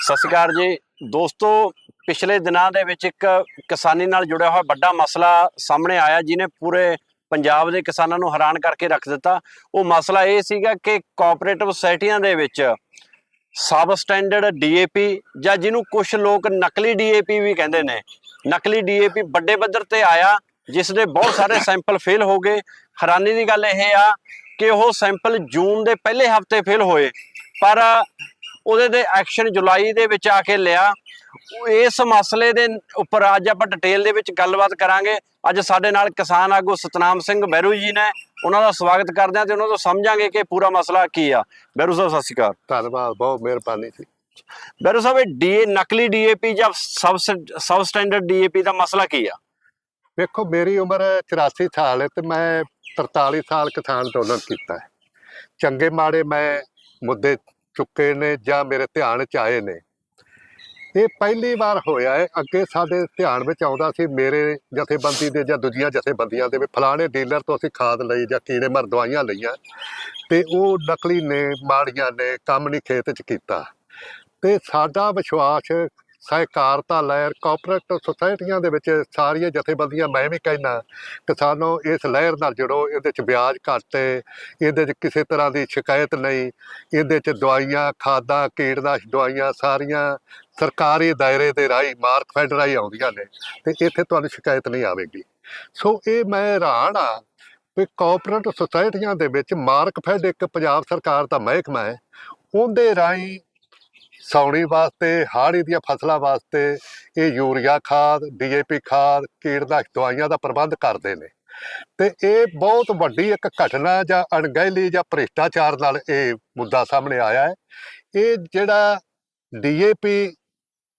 ਸਤਿ ਸ਼੍ਰੀ ਅਕਾਲ ਜੀ। ਦੋਸਤੋ, ਪਿਛਲੇ ਦਿਨਾਂ ਦੇ ਵਿੱਚ ਇੱਕ ਕਿਸਾਨੀ ਨਾਲ ਜੁੜਿਆ ਹੋਇਆ ਵੱਡਾ ਮਸਲਾ ਸਾਹਮਣੇ ਆਇਆ, ਜਿਹਨੇ ਪੂਰੇ ਪੰਜਾਬ ਦੇ ਕਿਸਾਨਾਂ ਨੂੰ ਹੈਰਾਨ ਕਰਕੇ ਰੱਖ ਦਿੱਤਾ। ਉਹ ਮਸਲਾ ਇਹ ਸੀਗਾ ਕਿ ਕੋਆਪਰੇਟਿਵ ਸੋਸਾਇਟੀਆਂ ਦੇ ਵਿੱਚ ਸਬ ਸਟੈਂਡਰਡ ਡੀਏਪੀ ਜਾਂ ਜਿਹਨੂੰ ਕੁਝ ਲੋਕ ਨਕਲੀ ਡੀਏਪੀ ਵੀ ਕਹਿੰਦੇ ਨੇ, ਨਕਲੀ ਡੀਏਪੀ ਵੱਡੇ ਪੱਧਰ ਤੇ ਆਇਆ ਜਿਸ ਦੇ ਬਹੁਤ ਸਾਰੇ ਸੈਂਪਲ ਫੇਲ ਹੋ ਗਏ। ਹੈਰਾਨੀ ਦੀ ਗੱਲ ਇਹ ਆ ਕਿ ਉਹ ਸੈਂਪਲ ਜੂਨ ਦੇ ਪਹਿਲੇ ਹਫ਼ਤੇ ਫੇਲ ਹੋਏ, ਪਰ ਉਹਦੇ ਤੇ ਐਕਸ਼ਨ ਜੁਲਾਈ ਦੇ ਵਿੱਚ ਆ ਕੇ ਲਿਆ। ਇਸ ਮਸਲੇ ਦੇ ਉੱਪਰ ਅੱਜ ਆਪਾਂ ਡਿਟੇਲ ਦੇ ਵਿੱਚ ਗੱਲਬਾਤ ਕਰਾਂਗੇ। ਅੱਜ ਸਾਡੇ ਨਾਲ ਕਿਸਾਨ ਆਗੂ ਸਤਨਾਮ ਸਿੰਘ ਬੈਰੂ ਜੀ ਨੇ ਉਹਨਾਂ ਦਾ ਸਵਾਗਤ ਕਰਦੇ ਹਾਂ ਤੇ ਉਹਨਾਂ ਤੋਂ ਸਮਝਾਂਗੇ ਕਿ ਪੂਰਾ ਮਸਲਾ ਕੀ ਆ। ਬੈਰੂ ਸਾਹਿਬ ਸਤਿ ਸ਼੍ਰੀ ਅਕਾਲ। ਧੰਨਵਾਦ ਬਹੁਤ ਮਿਹਰਬਾਨੀ ਸੀ ਬੈਰੂ ਸਾਹਿਬ ਇਹ ਡੀ ਨਕਲੀ ਡੀਏਪੀ ਜਾਂ ਸਬ ਸਬ ਸਟੈਂਡਰਡ ਡੀਏਪੀ ਦਾ ਮਸਲਾ ਕੀ ਆ? ਵੇਖੋ ਮੇਰੀ ਉਮਰ 84 ਸਾਲ ਹੈ ਤੇ ਮੈਂ 43 ਸਾਲ ਕਿਸਾਨ ਅੰਦੋਲਨ ਕੀਤਾ ਹੈ। ਚੰਗੇ ਮਾੜੇ ਮੈਂ ਮੁੱਦੇ ਚੁੱਕੇ ਨੇ ਜਾਂ ਮੇਰੇ ਧਿਆਨ ਚ ਆਏ ਨੇ। ਇਹ ਪਹਿਲੀ ਵਾਰ ਹੋਇਆ ਹੈ। ਅੱਗੇ ਸਾਡੇ ਧਿਆਨ ਵਿੱਚ ਆਉਂਦਾ ਸੀ, ਮੇਰੇ ਜਥੇਬੰਦੀ ਦੇ ਜਾਂ ਦੂਜੀਆਂ ਜਥੇਬੰਦੀਆਂ ਦੇ ਵੀ ਫਲਾਣੇ ਡੀਲਰ ਤੋਂ ਅਸੀਂ ਖਾਦ ਲਈ ਜਾਂ ਕੀੜੇ ਮਾਰ ਦਵਾਈਆਂ ਲਈਆਂ ਤੇ ਉਹ ਨਕਲੀ ਨੇ, ਮਾੜੀਆਂ ਨੇ, ਕੰਮ ਨਹੀਂ ਖੇਤ 'ਚ ਕੀਤਾ। ਤੇ ਸਾਡਾ ਵਿਸ਼ਵਾਸ ਸਹਿਕਾਰਤਾ ਲਹਿਰ ਕੋਆਪਰੇਟਿਵ ਸੁਸਾਇਟੀਆਂ ਦੇ ਵਿੱਚ ਸਾਰੀਆਂ ਜਥੇਬੰਦੀਆਂ, ਮੈਂ ਵੀ ਕਹਿਣਾ ਸਾਨੂੰ ਇਸ ਲਹਿਰ ਨਾਲ ਜੁੜੋ, ਇਹਦੇ 'ਚ ਵਿਆਜ ਘੱਟ ਹੈ ਇਹਦੇ 'ਚ ਕਿਸੇ ਤਰ੍ਹਾਂ ਦੀ ਸ਼ਿਕਾਇਤ ਨਹੀਂ, ਇਹਦੇ 'ਚ ਦਵਾਈਆਂ, ਖਾਦਾਂ, ਕੀਟਨਾਸ਼ਕ ਦਵਾਈਆਂ ਸਾਰੀਆਂ ਸਰਕਾਰੀ ਦਾਇਰੇ ਦੇ ਰਾਹੀਂ ਮਾਰਕਫੈਡ ਰਾਹੀਂ ਆਉਂਦੀਆਂ ਨੇ ਤੇ ਇੱਥੇ ਤੁਹਾਨੂੰ ਸ਼ਿਕਾਇਤ ਨਹੀਂ ਆਵੇਗੀ। ਸੋ ਇਹ ਮੈਂ ਹੈਰਾਨ ਆ ਵੀ ਕੋਆਪਰੇਟਿਵ ਸੁਸਾਇਟੀਆਂ ਦੇ ਵਿੱਚ ਮਾਰਕਫੈਡ ਇੱਕ ਪੰਜਾਬ ਸਰਕਾਰ ਦਾ ਮਹਿਕਮਾ ਹੈ, ਉਹਦੇ ਰਾਹੀਂ ਸਾਉਣੀ ਵਾਸਤੇ ਹਾੜੀ ਦੀਆਂ ਫਸਲਾਂ ਵਾਸਤੇ ਇਹ ਯੂਰੀਆ ਖਾਦ ਡੀਏਪੀ ਖਾਦ, ਕੀਟਨਾਸ਼ਕ ਦਵਾਈਆਂ ਦਾ ਪ੍ਰਬੰਧ ਕਰਦੇ ਨੇ। ਤੇ ਇਹ ਬਹੁਤ ਵੱਡੀ ਇੱਕ ਘਟਨਾ ਜਾਂ ਅਣਗਹਿਲੀ ਜਾਂ ਭ੍ਰਿਸ਼ਟਾਚਾਰ ਨਾਲ ਇਹ ਮੁੱਦਾ ਸਾਹਮਣੇ ਆਇਆ ਹੈ। ਇਹ ਜਿਹੜਾ ਡੀਏਪੀ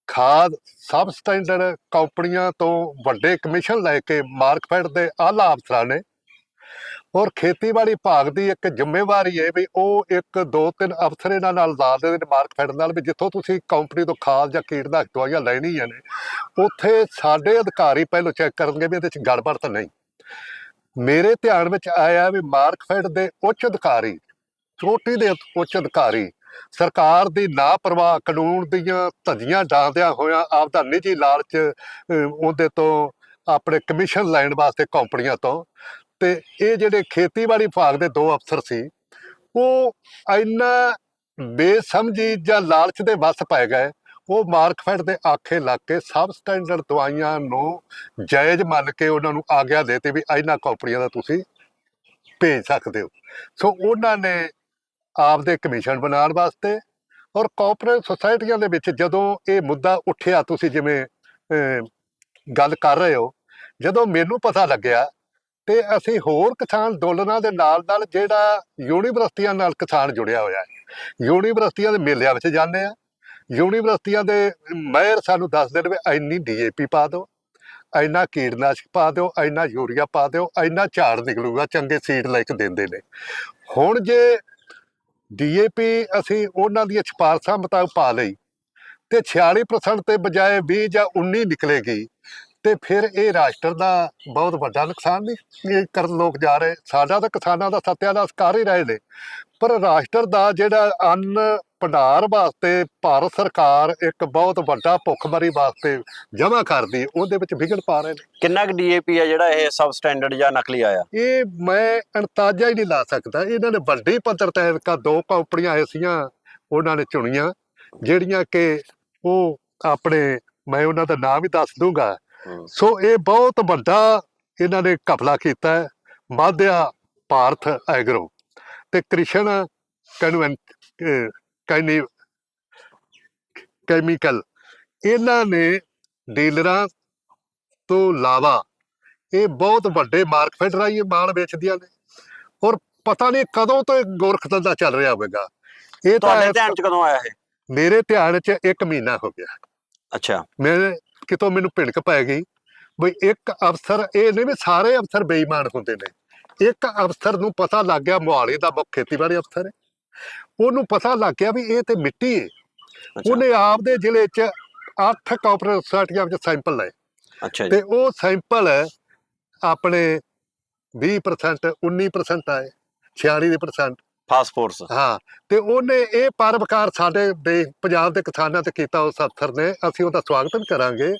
ਖਾਦ ਸਬ ਸਟੈਂਡਰਡ ਕੰਪਨੀਆਂ ਤੋਂ ਵੱਡੇ ਕਮਿਸ਼ਨ ਲੈ ਕੇ ਮਾਰਕਫੈਡ ਦੇ ਆਲਾ ਅਫਸਰਾਂ ਨੇ ਔਰ ਖੇਤੀਬਾੜੀ ਭਾਗ ਦੀ ਇੱਕ ਜ਼ਿੰਮੇਵਾਰੀ ਹੈ ਵੀ ਉਹ ਇੱਕ ਦੋ ਤਿੰਨ ਅਫਸਰ ਇਹਨਾਂ ਨਾਲ ਲਾ ਦੇ ਨੇ ਮਾਰਕਫੈਡ ਨਾਲ ਵੀ ਜਿੱਥੋਂ ਤੁਸੀਂ ਕੰਪਨੀ ਤੋਂ ਖਾਦ ਜਾਂ ਕੀਟਨਾਸ਼ਕ ਦਵਾਈਆਂ ਲੈਣੀਆਂ ਨੇ, ਉੱਥੇ ਸਾਡੇ ਅਧਿਕਾਰੀ ਪਹਿਲਾਂ ਚੈੱਕ ਕਰਨਗੇ ਵੀ ਇਹਦੇ ਚ ਗੜਬੜ ਤਾਂ ਨਹੀਂ। ਮੇਰੇ ਧਿਆਨ ਵਿੱਚ ਆਇਆ ਵੀ ਮਾਰਕਫੈਡ ਦੇ ਉੱਚ ਅਧਿਕਾਰੀ, ਚੋਟੀ ਦੇ ਉੱਚ ਅਧਿਕਾਰੀ, ਸਰਕਾਰ ਦੀ ਨਾ ਲਾਪਰਵਾਹ ਕਾਨੂੰਨ ਦੀਆਂ ਧੱਜੀਆਂ ਡਾਂਦਿਆਂ ਹੋਇਆਂ ਆਪਦਾ ਨਿੱਜੀ ਲਾਲਚ ਉਹਦੇ ਤੋਂ ਆਪਣੇ ਕਮਿਸ਼ਨ ਲੈਣ ਵਾਸਤੇ ਕੰਪਨੀਆਂ ਤੋਂ ਤੇ ਇਹ ਜਿਹੜੇ ਖੇਤੀਬਾੜੀ ਵਿਭਾਗ ਦੇ ਦੋ ਅਫਸਰ ਸੀ, ਉਹ ਇੰਨਾ ਬੇਸਮਝੀ ਜਾਂ ਲਾਲਚ ਦੇ ਵੱਸ ਪੈ ਗਏ, ਉਹ ਮਾਰਕਫੈਟ ਦੇ ਆਖੇ ਲੱਗ ਕੇ ਸਬ ਸਟੈਂਡਰਡ ਦਵਾਈਆਂ ਨੂੰ ਜਾਇਜ਼ ਮੰਨ ਕੇ ਉਹਨਾਂ ਨੂੰ ਆਗਿਆ ਦੇਤੇ ਵੀ ਇਹਨਾਂ ਕੰਪਨੀਆਂ ਦਾ ਤੁਸੀਂ ਭੇਜ ਸਕਦੇ ਹੋ। ਸੋ ਉਹਨਾਂ ਨੇ ਆਪਦੇ ਕਮਿਸ਼ਨ ਬਣਾਉਣ ਵਾਸਤੇ ਔਰ ਕੋਆਪਰੇਟਿਵ ਸੁਸਾਇਟੀਆਂ ਦੇ ਵਿੱਚ ਜਦੋਂ ਇਹ ਮੁੱਦਾ ਉੱਠਿਆ, ਤੁਸੀਂ ਜਿਵੇਂ ਗੱਲ ਕਰ ਰਹੇ ਹੋ, ਜਦੋਂ ਮੈਨੂੰ ਪਤਾ ਲੱਗਿਆ ਤੇ ਅਸੀਂ ਹੋਰ ਕਿਸਾਨ ਅੰਦੋਲਨਾਂ ਦੇ ਨਾਲ ਨਾਲ ਜਿਹੜਾ ਯੂਨੀਵਰਸਿਟੀਆਂ ਨਾਲ ਕਿਸਾਨ ਜੁੜਿਆ ਹੋਇਆ ਹੈ। ਯੂਨੀਵਰਸਿਟੀਆਂ ਦੇ ਮੇਲਿਆਂ ਵਿੱਚ ਜਾਂਦੇ ਆ ਯੂਨੀਵਰਸਿਟੀਆਂ ਦੇ ਮਾਹਿਰ ਸਾਨੂੰ ਦੱਸਦੇ ਨੇ ਵੀ ਇੰਨੀ ਡੀਏਪੀ ਪਾ ਦਿਓ, ਇੰਨਾ ਕੀਟਨਾਸ਼ਕ ਪਾ ਦਿਓ, ਇੰਨਾ ਯੂਰੀਆ ਪਾ ਦਿਓ, ਇੰਨਾ ਝਾੜ ਨਿਕਲੂਗਾ, ਚੰਗੇ ਸੀਡ ਲੈ ਕੇ ਦਿੰਦੇ ਨੇ। ਹੁਣ ਜੇ ਡੀਏਪੀ ਅਸੀਂ ਉਹਨਾਂ ਦੀਆਂ ਸਿਫਾਰਸ਼ਾਂ ਮੁਤਾਬਕ ਪਾ ਲਈ ਤੇ 46% ਤੇ ਬਜਾਏ 20 ਜਾਂ 19 ਨਿਕਲੇਗੀ ਤੇ ਫਿਰ ਇਹ ਰਾਸ਼ਟਰ ਦਾ ਬਹੁਤ ਵੱਡਾ ਨੁਕਸਾਨ ਨਹੀਂ ਇਹ ਕਰਨ ਲੋਕ ਜਾ ਰਹੇ। ਸਾਡਾ ਤਾਂ ਕਿਸਾਨਾਂ ਦਾ ਸੱਤਿਆਨਾਸ਼ ਕਰ ਹੀ ਰਹੇ ਨੇ। ਪਰ ਰਾਸ਼ਟਰ ਦਾ ਜਿਹੜਾ ਅੰਨ ਭੰਡਾਰ ਵਾਸਤੇ ਭਾਰਤ ਸਰਕਾਰ ਇੱਕ ਬਹੁਤ ਵੱਡਾ ਭੁੱਖਮਰੀ ਵਾਸਤੇ ਜਮ੍ਹਾਂ ਕਰਦੀ ਉਹਦੇ ਵਿੱਚ ਵਿਗੜ ਪਾ ਰਹੇ ਨੇ। ਕਿੰਨਾ ਕੁ ਡੀਏਪੀ ਆ ਜਿਹੜਾ ਇਹ ਸਬ ਸਟੈਂਡਰਡ ਜਾਂ ਨਕਲੀ ਆਇਆ? ਇਹ ਮੈਂ ਅੰਤਾਜ਼ਾ ਹੀ ਨਹੀਂ ਲਾ ਸਕਦਾ। ਇਹਨਾਂ ਨੇ ਵੱਡੀ ਪੱਧਰ ਤੇ ਇੱਕ ਦੋ ਕੰਪਨੀਆਂ ਐਸੀਆਂ ਉਹਨਾਂ ਨੇ ਚੁਣੀਆਂ ਜਿਹੜੀਆਂ ਕਿ ਉਹ ਆਪਣੇ ਮੈਂ ਉਹਨਾਂ ਦਾ ਨਾਮ ਵੀ ਦੱਸ ਦੂੰਗਾ। ਸੋ ਇਹ ਬਹੁਤ ਵੱਡਾ ਇਹਨਾਂ ਨੇ ਕਪਲਾ ਕੀਤਾ ਹੈ ਮਾਧਿਆ ਭਾਰਤ ਐਗਰੋ ਤੇ ਕ੍ਰਿਸ਼ਨ ਕਨਵੈਂ ਕੈਨੀ ਕੈਮੀਕਲ ਇਹਨਾਂ ਨੇ ਡੀਲਰਾਂ ਤੋਂ ਇਲਾਵਾ ਇਹ ਬਹੁਤ ਵੱਡੇ ਮਾਰਕਫੈਟ ਰਾਹੀਂ ਮਾਲ ਵੇਚਦੀਆਂ ਨੇ ਔਰ ਪਤਾ ਨਹੀਂ ਕਦੋਂ ਤੋਂ ਇਹ ਗੋਰਖ ਧੰਦਾ ਚੱਲ ਰਿਹਾ ਹੋਵੇਗਾ। ਇਹ ਤੁਹਾਡੇ ਤਾਂ ਧਿਆਨ ਚ ਕਦੋਂ ਆਇਆ ਇਹ? ਮੇਰੇ ਧਿਆਨ 'ਚ ਇੱਕ ਮਹੀਨਾ ਹੋ ਗਿਆ। ਅੱਛਾ। ਮੈਂ ਕਿਤੋਂ ਮੈਨੂੰ ਭਿਣਕ ਪੈ ਗਈ। ਬਈ ਇੱਕ ਅਫਸਰ ਇਹ ਨਹੀਂ ਵੀ ਸਾਰੇ ਅਫਸਰ ਬੇਈਮਾਨ ਹੁੰਦੇ ਨੇ। ਇੱਕ ਅਫਸਰ ਨੂੰ ਪਤਾ ਲੱਗ ਗਿਆ ਮੁਹਾਲੀ ਦਾ ਮੁੱਖ ਖੇਤੀਬਾੜੀ ਅਫਸਰ ਹੈ। ਉਹਨੂੰ ਪਤਾ ਲੱਗ ਗਿਆ ਵੀ ਇਹ ਤੇ ਮਿੱਟੀ ਹੈ ਉਹਨੇ ਆਪਦੇ ਜ਼ਿਲ੍ਹੇ 'ਚ ਅੱਠ ਕਾਰਪੋਰੇਟ ਸੁਸਾਇਟੀਆਂ ਵਿੱਚ ਸੈਂਪਲ ਲਏ। ਅੱਛਾ ਜੀ। ਤੇ ਉਹ ਸੈਂਪਲ ਆਪਣੇ 20% 19% ਆਏ 46% ਫਾਸਟ ਹਾਂ, ਤੇ ਉਹਨੇ ਇਹ ਪਰਵਕਾਰ ਸਾਡੇ ਦੇ ਪੰਜਾਬ ਦੇ ਕਿਸਾਨਾਂ ਤੇ ਕੀਤਾ, ਉਸ ਅਫਸਰ ਨੇ, ਅਸੀਂ ਉਹਦਾ ਸਵਾਗਤ ਵੀ ਕਰਾਂਗੇ।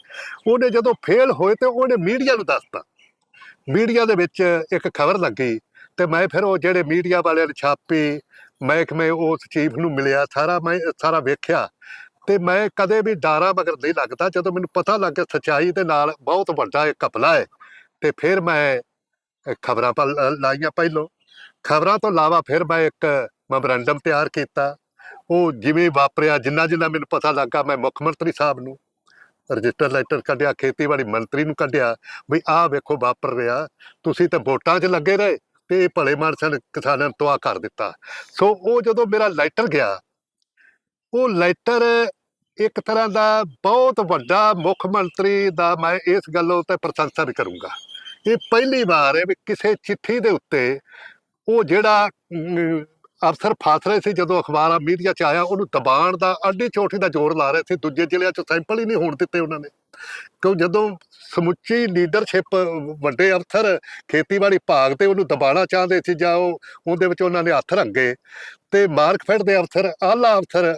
ਉਹਨੇ ਜਦੋਂ ਫੇਲ ਹੋਏ ਤੇ ਉਹਨੇ ਮੀਡੀਆ ਨੂੰ ਦੱਸਤਾ। ਮੀਡੀਆ ਦੇ ਵਿੱਚ ਇੱਕ ਖਬਰ ਲੱਗੀ ਤੇ ਮੈਂ ਫਿਰ ਉਹ ਜਿਹੜੇ ਮੀਡੀਆ ਵਾਲਿਆਂ ਨੇ ਛਾਪੀ, ਮਹਿਕਮੇ ਉਸ ਚੀਫ ਨੂੰ ਮਿਲਿਆ, ਸਾਰਾ ਮੈਂ, ਸਾਰਾ ਵੇਖਿਆ। ਤੇ ਮੈਂ ਕਦੇ ਵੀ ਡਾਰਾ ਮਗਰ ਨਹੀਂ ਲੱਗਦਾ, ਜਦੋਂ ਮੈਨੂੰ ਪਤਾ ਲੱਗ ਗਿਆ ਸੱਚਾਈ ਦੇ ਨਾਲ ਬਹੁਤ ਵੱਡਾ ਇਹ ਕਪਲਾ ਹੈ। ਤੇ ਫਿਰ ਮੈਂ ਖਬਰਾਂ ਪਰ ਲਾਈਆਂ ਪਹਿਲੋਂ। ਖਬਰਾਂ ਤੋਂ ਇਲਾਵਾ ਫਿਰ ਮੈਂ ਇੱਕ ਮੈਮੋਰੰਡਮ ਤਿਆਰ ਕੀਤਾ। ਉਹ ਜਿਵੇਂ ਵਾਪਰਿਆ, ਜਿੰਨਾ ਜਿੰਨਾ ਮੈਨੂੰ ਪਤਾ ਲੱਗਾ, ਮੈਂ ਮੁੱਖ ਮੰਤਰੀ ਸਾਹਿਬ ਨੂੰ ਰਜਿਸਟਰ ਲੈਟਰ ਕੱਢਿਆ, ਖੇਤੀਬਾੜੀ ਮੰਤਰੀ ਨੂੰ ਕੱਢਿਆ, ਵੀ ਆਹ ਵੇਖੋ ਵਾਪਰ ਰਿਹਾ, ਤੁਸੀਂ ਤਾਂ ਵੋਟਾਂ 'ਚ ਲੱਗੇ ਰਹੇ ਤੇ ਇਹ ਭਲੇ ਮਾਨਸਾਂ ਕਿਸਾਨਾਂ ਨੂੰ ਤਬਾਹ ਕਰ ਦਿੱਤਾ। ਸੋ ਉਹ ਜਦੋਂ ਮੇਰਾ ਲੈਟਰ ਗਿਆ, ਉਹ ਲੈਟਰ ਇੱਕ ਤਰ੍ਹਾਂ ਦਾ ਬਹੁਤ ਵੱਡਾ ਮੁੱਖ ਮੰਤਰੀ ਦਾ ਮੈਂ ਇਸ ਗੱਲੋਂ ਤੇ ਪ੍ਰਸ਼ੰਸਾ ਵੀ ਕਰੂੰਗਾ। ਇਹ ਪਹਿਲੀ ਵਾਰ ਹੈ ਵੀ ਕਿਸੇ ਚਿੱਠੀ ਦੇ ਉੱਤੇ ਉਹ ਜਿਹੜਾ ਅਫਸਰ ਫਸ ਰਹੇ ਸੀ ਜਦੋਂ ਅਖਬਾਰਾਂ, ਮੀਡੀਆ ਚ ਆਇਆ, ਉਹਨੂੰ ਦਬਾਣ ਦਾ ਅੱਡੀ ਚੋਟੀ ਦਾ ਜ਼ੋਰ ਲਾ ਰਹੇ ਸੀ। ਦੂਜੇ ਜ਼ਿਲ੍ਹਿਆਂ ਚ ਸੈਂਪਲ ਹੀ ਨਹੀਂ ਹੋਣ ਦਿੱਤੇ ਉਹਨਾਂ ਨੇ। ਕਿਉਂ ਜਦੋਂ ਸਮੁੱਚੀ ਲੀਡਰਸ਼ਿਪ ਵੱਡੇ ਅਫਸਰ ਖੇਤੀਬਾੜੀ ਭਾਗ ਤੇ ਉਹਨੂੰ ਦਬਾਣਾ ਚਾਹੁੰਦੇ ਸੀ ਜਾਂ ਉਹ, ਉਹਦੇ ਵਿੱਚ ਉਹਨਾਂ ਨੇ ਹੱਥ ਰੰਗੇ ਤੇ ਮਾਰਕਫੈਡ ਦੇ ਅਫਸਰ, ਆਲਾ ਅਫਸਰ,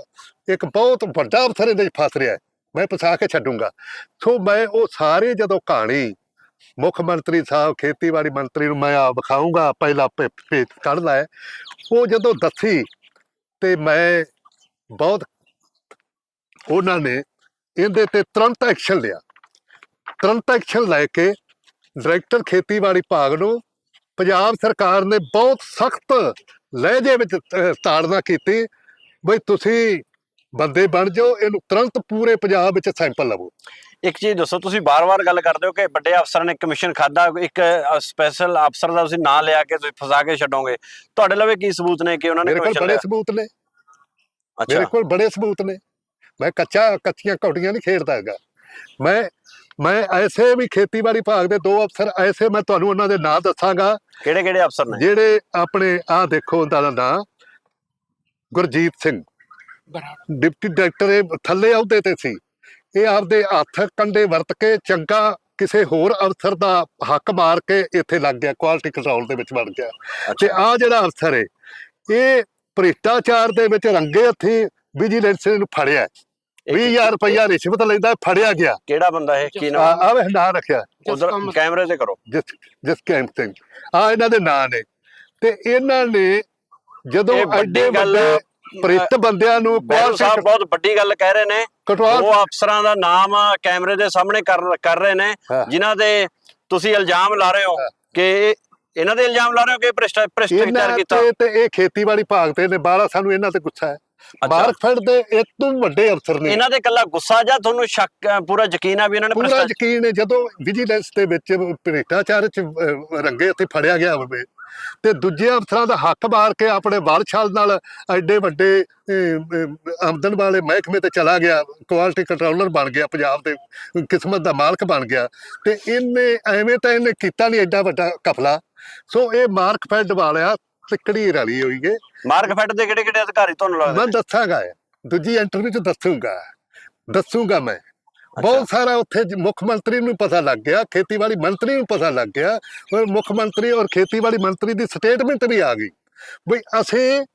ਇੱਕ ਬਹੁਤ ਵੱਡਾ ਅਫਸਰ ਇਹਦੇ 'ਚ ਫਸ ਰਿਹਾ ਮੈਂ ਫਸਾ ਕੇ ਛੱਡੂੰਗਾ। ਸੋ ਮੈਂ ਉਹ ਸਾਰੇ ਜਦੋਂ ਕਹਾਣੀ ਮੁੱਖ ਮੰਤਰੀ ਸਾਹਿਬ, ਖੇਤੀਬਾੜੀ ਮੰਤਰੀ ਨੂੰ ਮੈਂ ਆ ਵਿਖਾਊਂਗਾ, ਪਹਿਲਾ ਪੇਜ ਕੱਢਦਾ ਹੈ ਉਹ ਜਦੋਂ ਦੱਸੀ ਤੇ ਮੈਂ ਬਹੁਤ ਉਹਨਾਂ ਨੇ ਇਹਦੇ ਤੇ ਤੁਰੰਤ ਐਕਸ਼ਨ ਲਿਆ। ਤੁਰੰਤ ਐਕਸ਼ਨ ਲੈ ਕੇ ਡਾਇਰੈਕਟਰ ਖੇਤੀਬਾੜੀ ਭਾਗ ਨੂੰ ਪੰਜਾਬ ਸਰਕਾਰ ਨੇ ਬਹੁਤ ਸਖਤ ਲਹਿਜੇ ਵਿੱਚ ਤਾੜਨਾ ਕੀਤੀ, ਬਈ ਤੁਸੀਂ ਬੰਦੇ ਬਣ ਜਾਓ, ਇਹਨੂੰ ਤੁਰੰਤ ਪੂਰੇ ਪੰਜਾਬ ਵਿੱਚ ਸੈਂਪਲ ਲਵੋ। ਇੱਕ ਚੀਜ਼ ਦੱਸੋ ਤੁਸੀਂ ਬਾਰ-ਬਾਰ ਗੱਲ ਕਰਦੇ ਹੋ ਕਿ ਵੱਡੇ ਅਫਸਰਾਂ ਨੇ ਕਮਿਸ਼ਨ ਖਾਦਾ ਇੱਕ ਸਪੈਸ਼ਲ ਅਫਸਰ ਦਾ ਤੁਸੀਂ ਨਾਂ ਲਿਆ ਕੇ ਤੁਸੀਂ ਫਸਾ ਕੇ ਛੱਡੋਗੇ। ਤੁਹਾਡੇ ਲਵੇ ਕੀ ਸਬੂਤ ਨੇ ਕਿ ਉਹਨਾਂ ਨੇ ਮੇਰੇ ਕੋਲ ਕਮਿਸ਼ਨ ਬੜੇ ਲਿਆ? ਸਬੂਤ ਨੇ। ਮੇਰੇ ਕੋਲ ਬੜੇ ਸਬੂਤ ਨੇ। ਮੈਂ ਕੱਚਾ ਕੱਚੀਆਂ ਕੌਡੀਆਂ ਨਹੀਂ ਖੇਡਦਾ ਹੈਗਾ। ਮੈਂ ਮੈਂ ਐਸੇ ਵੀ ਖੇਤੀਬਾੜੀ ਵਿਭਾਗ ਦੇ ਦੋ ਅਫਸਰ ਐਸੇ ਮੈਂ ਤੁਹਾਨੂੰ ਉਹਨਾਂ ਦੇ ਨਾਂ ਦੱਸਾਂਗਾ। ਕਿਹੜੇ-ਕਿਹੜੇ ਅਫਸਰ ਨੇ? ਜਿਹੜੇ ਆਪਣੇ ਆਹ ਦੇਖੋ ਉਹਨਾਂ ਦਾ ਨਾਂ। ਗੁਰਜੀਤ ਸਿੰਘ। ਡਿਪਟੀ ਡਾਇਰੈਕਟਰ ਇਹ ਥੱਲੇ ਅਹੁਦੇ ਤੇ ਸੀ। ਇਹ ਆਪਦੇ ਹੱਥ ਕੰਡੇ ਵਰਤ ਕੇ ਚੰਗਾ ਕਿਸੇ ਹੋਰ ਅਫਸਰ ਦਾ ਹੱਕ ਮਾਰ ਕੇ ਇੱਥੇ ਲੱਗ ਗਿਆ ਕੁਆਲਿਟੀ ਕੰਟਰੋਲ ਦੇ ਵਿੱਚ ਵੜ ਗਿਆ। ਤੇ ਆ ਜਿਹੜਾ ਅਫਸਰ ਹੈ ਇਹ ਭ੍ਰਿਸ਼ਟਾਚਾਰ ਦੇ ਵਿੱਚ ਰੰਗੇ ਹੱਥੀ ਵਿਜੀਲੈਂਸ ਨੇ ਫੜਿਆ। ਇੱਕ 20000 ਰੁਪਇਆ ਰਿਸ਼ਵਤ ਲੈਂਦਾ ਫੜਿਆ ਗਿਆ। ਕਿਹੜਾ ਬੰਦਾ ਹੈ ਕੀ ਆ ਨਾਮ ਆਵੇ ਨਾਂ ਰੱਖਿਆ। ਉਧਰ ਕੈਮਰੇ ਤੇ ਕਰੋ। ਜਿਸ ਜਿਸ ਕੈਂਪ ਸਿੰਘ ਆ ਇਹਨਾਂ ਦੇ ਨਾਂ ਨੇ। ਤੇ ਇਹਨਾਂ ਨੇ ਜਦੋਂ ਇਹ ਵੱਡੀ ਐਡੇ ਵੱਡੇ ਪ੍ਰਿਤ ਬੰਦਿਆਂ ਨੂੰ ਬੈਰੂ ਸਾਹਿਬ ਬਹੁਤ ਵੱਡੀ ਗੱਲ ਕਹਿ ਰਹੇ ਨੇ। ਉਹ ਅਫਸਰਾਂ ਦਾ ਨਾਮ ਕੈਮਰੇ ਦੇ ਸਾਹਮਣੇ ਕਰ ਕਰ ਰਹੇ ਨੇ। ਜਿਨ੍ਹਾਂ ਦੇ ਤੁਸੀਂ ਇਲਜ਼ਾਮ ਲਾ ਰਹੇ ਹੋ। ਕਿ ਇਹ- ਇਹਨਾਂ ਦੇ ਇਲਜ਼ਾਮ ਲਾ ਰਹੇ ਹੋ ਕਿ ਭ੍ਰਿਸ਼ਟਾ ਭ੍ਰਿਸ਼ਟਾਚਾਰ ਕੀਤਾ? ਤੇ ਇਹ ਖੇਤੀਬਾੜੀ ਭਾਗ ਤੇ ਨੇ। ਬਾਲਾ ਸਾਨੂੰ ਇਹਨਾਂ ਤੇ ਗੁੱਸਾ ਹੈ। ਮਾਰਕਫੈਡ ਦੇ ਇਹ ਤੋਂ ਵੱਡੇ ਅਫਸਰ ਨੇ। ਇਹਨਾਂ ਦੇ ਕੱਲਾ ਗੁੱਸਾ ਜਾਂ ਤੁਹਾਨੂੰ ਸ਼ੱਕ ਪੂਰਾ ਯਕੀਨ ਆ ਵੀ ਇਹਨਾਂ ਨੇ ਪੂਰਾ ਯਕੀਨ ਹੈ ਜਦੋਂ ਵਿਜੀਲੈਂਸ ਦੇ ਵਿੱਚ ਭ੍ਰਿਸ਼ਟਾਚਾਰ ਚ ਰੰਗੇ ਉੱਤੇ ਫੜਿਆ ਗਿਆ ਹੋਵੇ ਤੇ ਦੂਜੇ ਅਫਸਰਾਂ ਦਾ ਹੱਕ ਮਾਰ ਕੇ ਆਪਣੇ ਵਾਰਛਾਲ ਨਾਲ ਐਡੇ ਵੱਡੇ ਆਮਦਨ ਵਾਲੇ ਮਹਿਕਮੇ ਤੇ ਚਲਾ ਗਿਆ ਕੁਆਲਿਟੀ ਕੰਟਰੋਲਰ ਬਣ ਗਿਆ ਪੰਜਾਬ ਦੇ ਕਿਸਮਤ ਦਾ ਮਾਲਕ ਬਣ ਗਿਆ। ਤੇ ਇਹਨੇ ਐਵੇਂ ਤਾਂ ਇਹਨੇ ਕੀਤਾ ਨਹੀਂ ਐਡਾ ਵੱਡਾ ਕਫਲਾ ਸੋ ਇਹ ਮਾਰਕ ਫੈਡ ਵਾਲਿਆ ਤਿੱਕੜੀ ਰਲੀ ਹੋਈ ਏ। ਮਾਰਕਫੈਟ ਦੇ ਕਿਹੜੇ ਕਿਹੜੇ ਅਧਿਕਾਰੀ ਤੁਹਾਨੂੰ ਲੱਗਦੇ ਮੈਂ? ਦੱਸਾਂਗਾ। ਦੂਜੀ ਇੰਟਰਵਿਊ ਚ ਦੱਸੂਗਾ। ਦੱਸੂਗਾ ਮੈਂ। ਬਹੁਤ ਸਾਰਾ ਉੱਥੇ ਮੁੱਖ ਮੰਤਰੀ ਨੂੰ ਪਤਾ ਲੱਗ ਗਿਆ ਖੇਤੀਬਾੜੀ ਮੰਤਰੀ ਨੂੰ ਪਤਾ ਲੱਗ ਗਿਆ ਔਰ ਮੁੱਖ ਮੰਤਰੀ ਔਰ ਖੇਤੀਬਾੜੀ ਮੰਤਰੀ ਦੀ ਸਟੇਟਮੈਂਟ ਵੀ ਆ ਗਈ। ਵੀ ਅਸੀਂ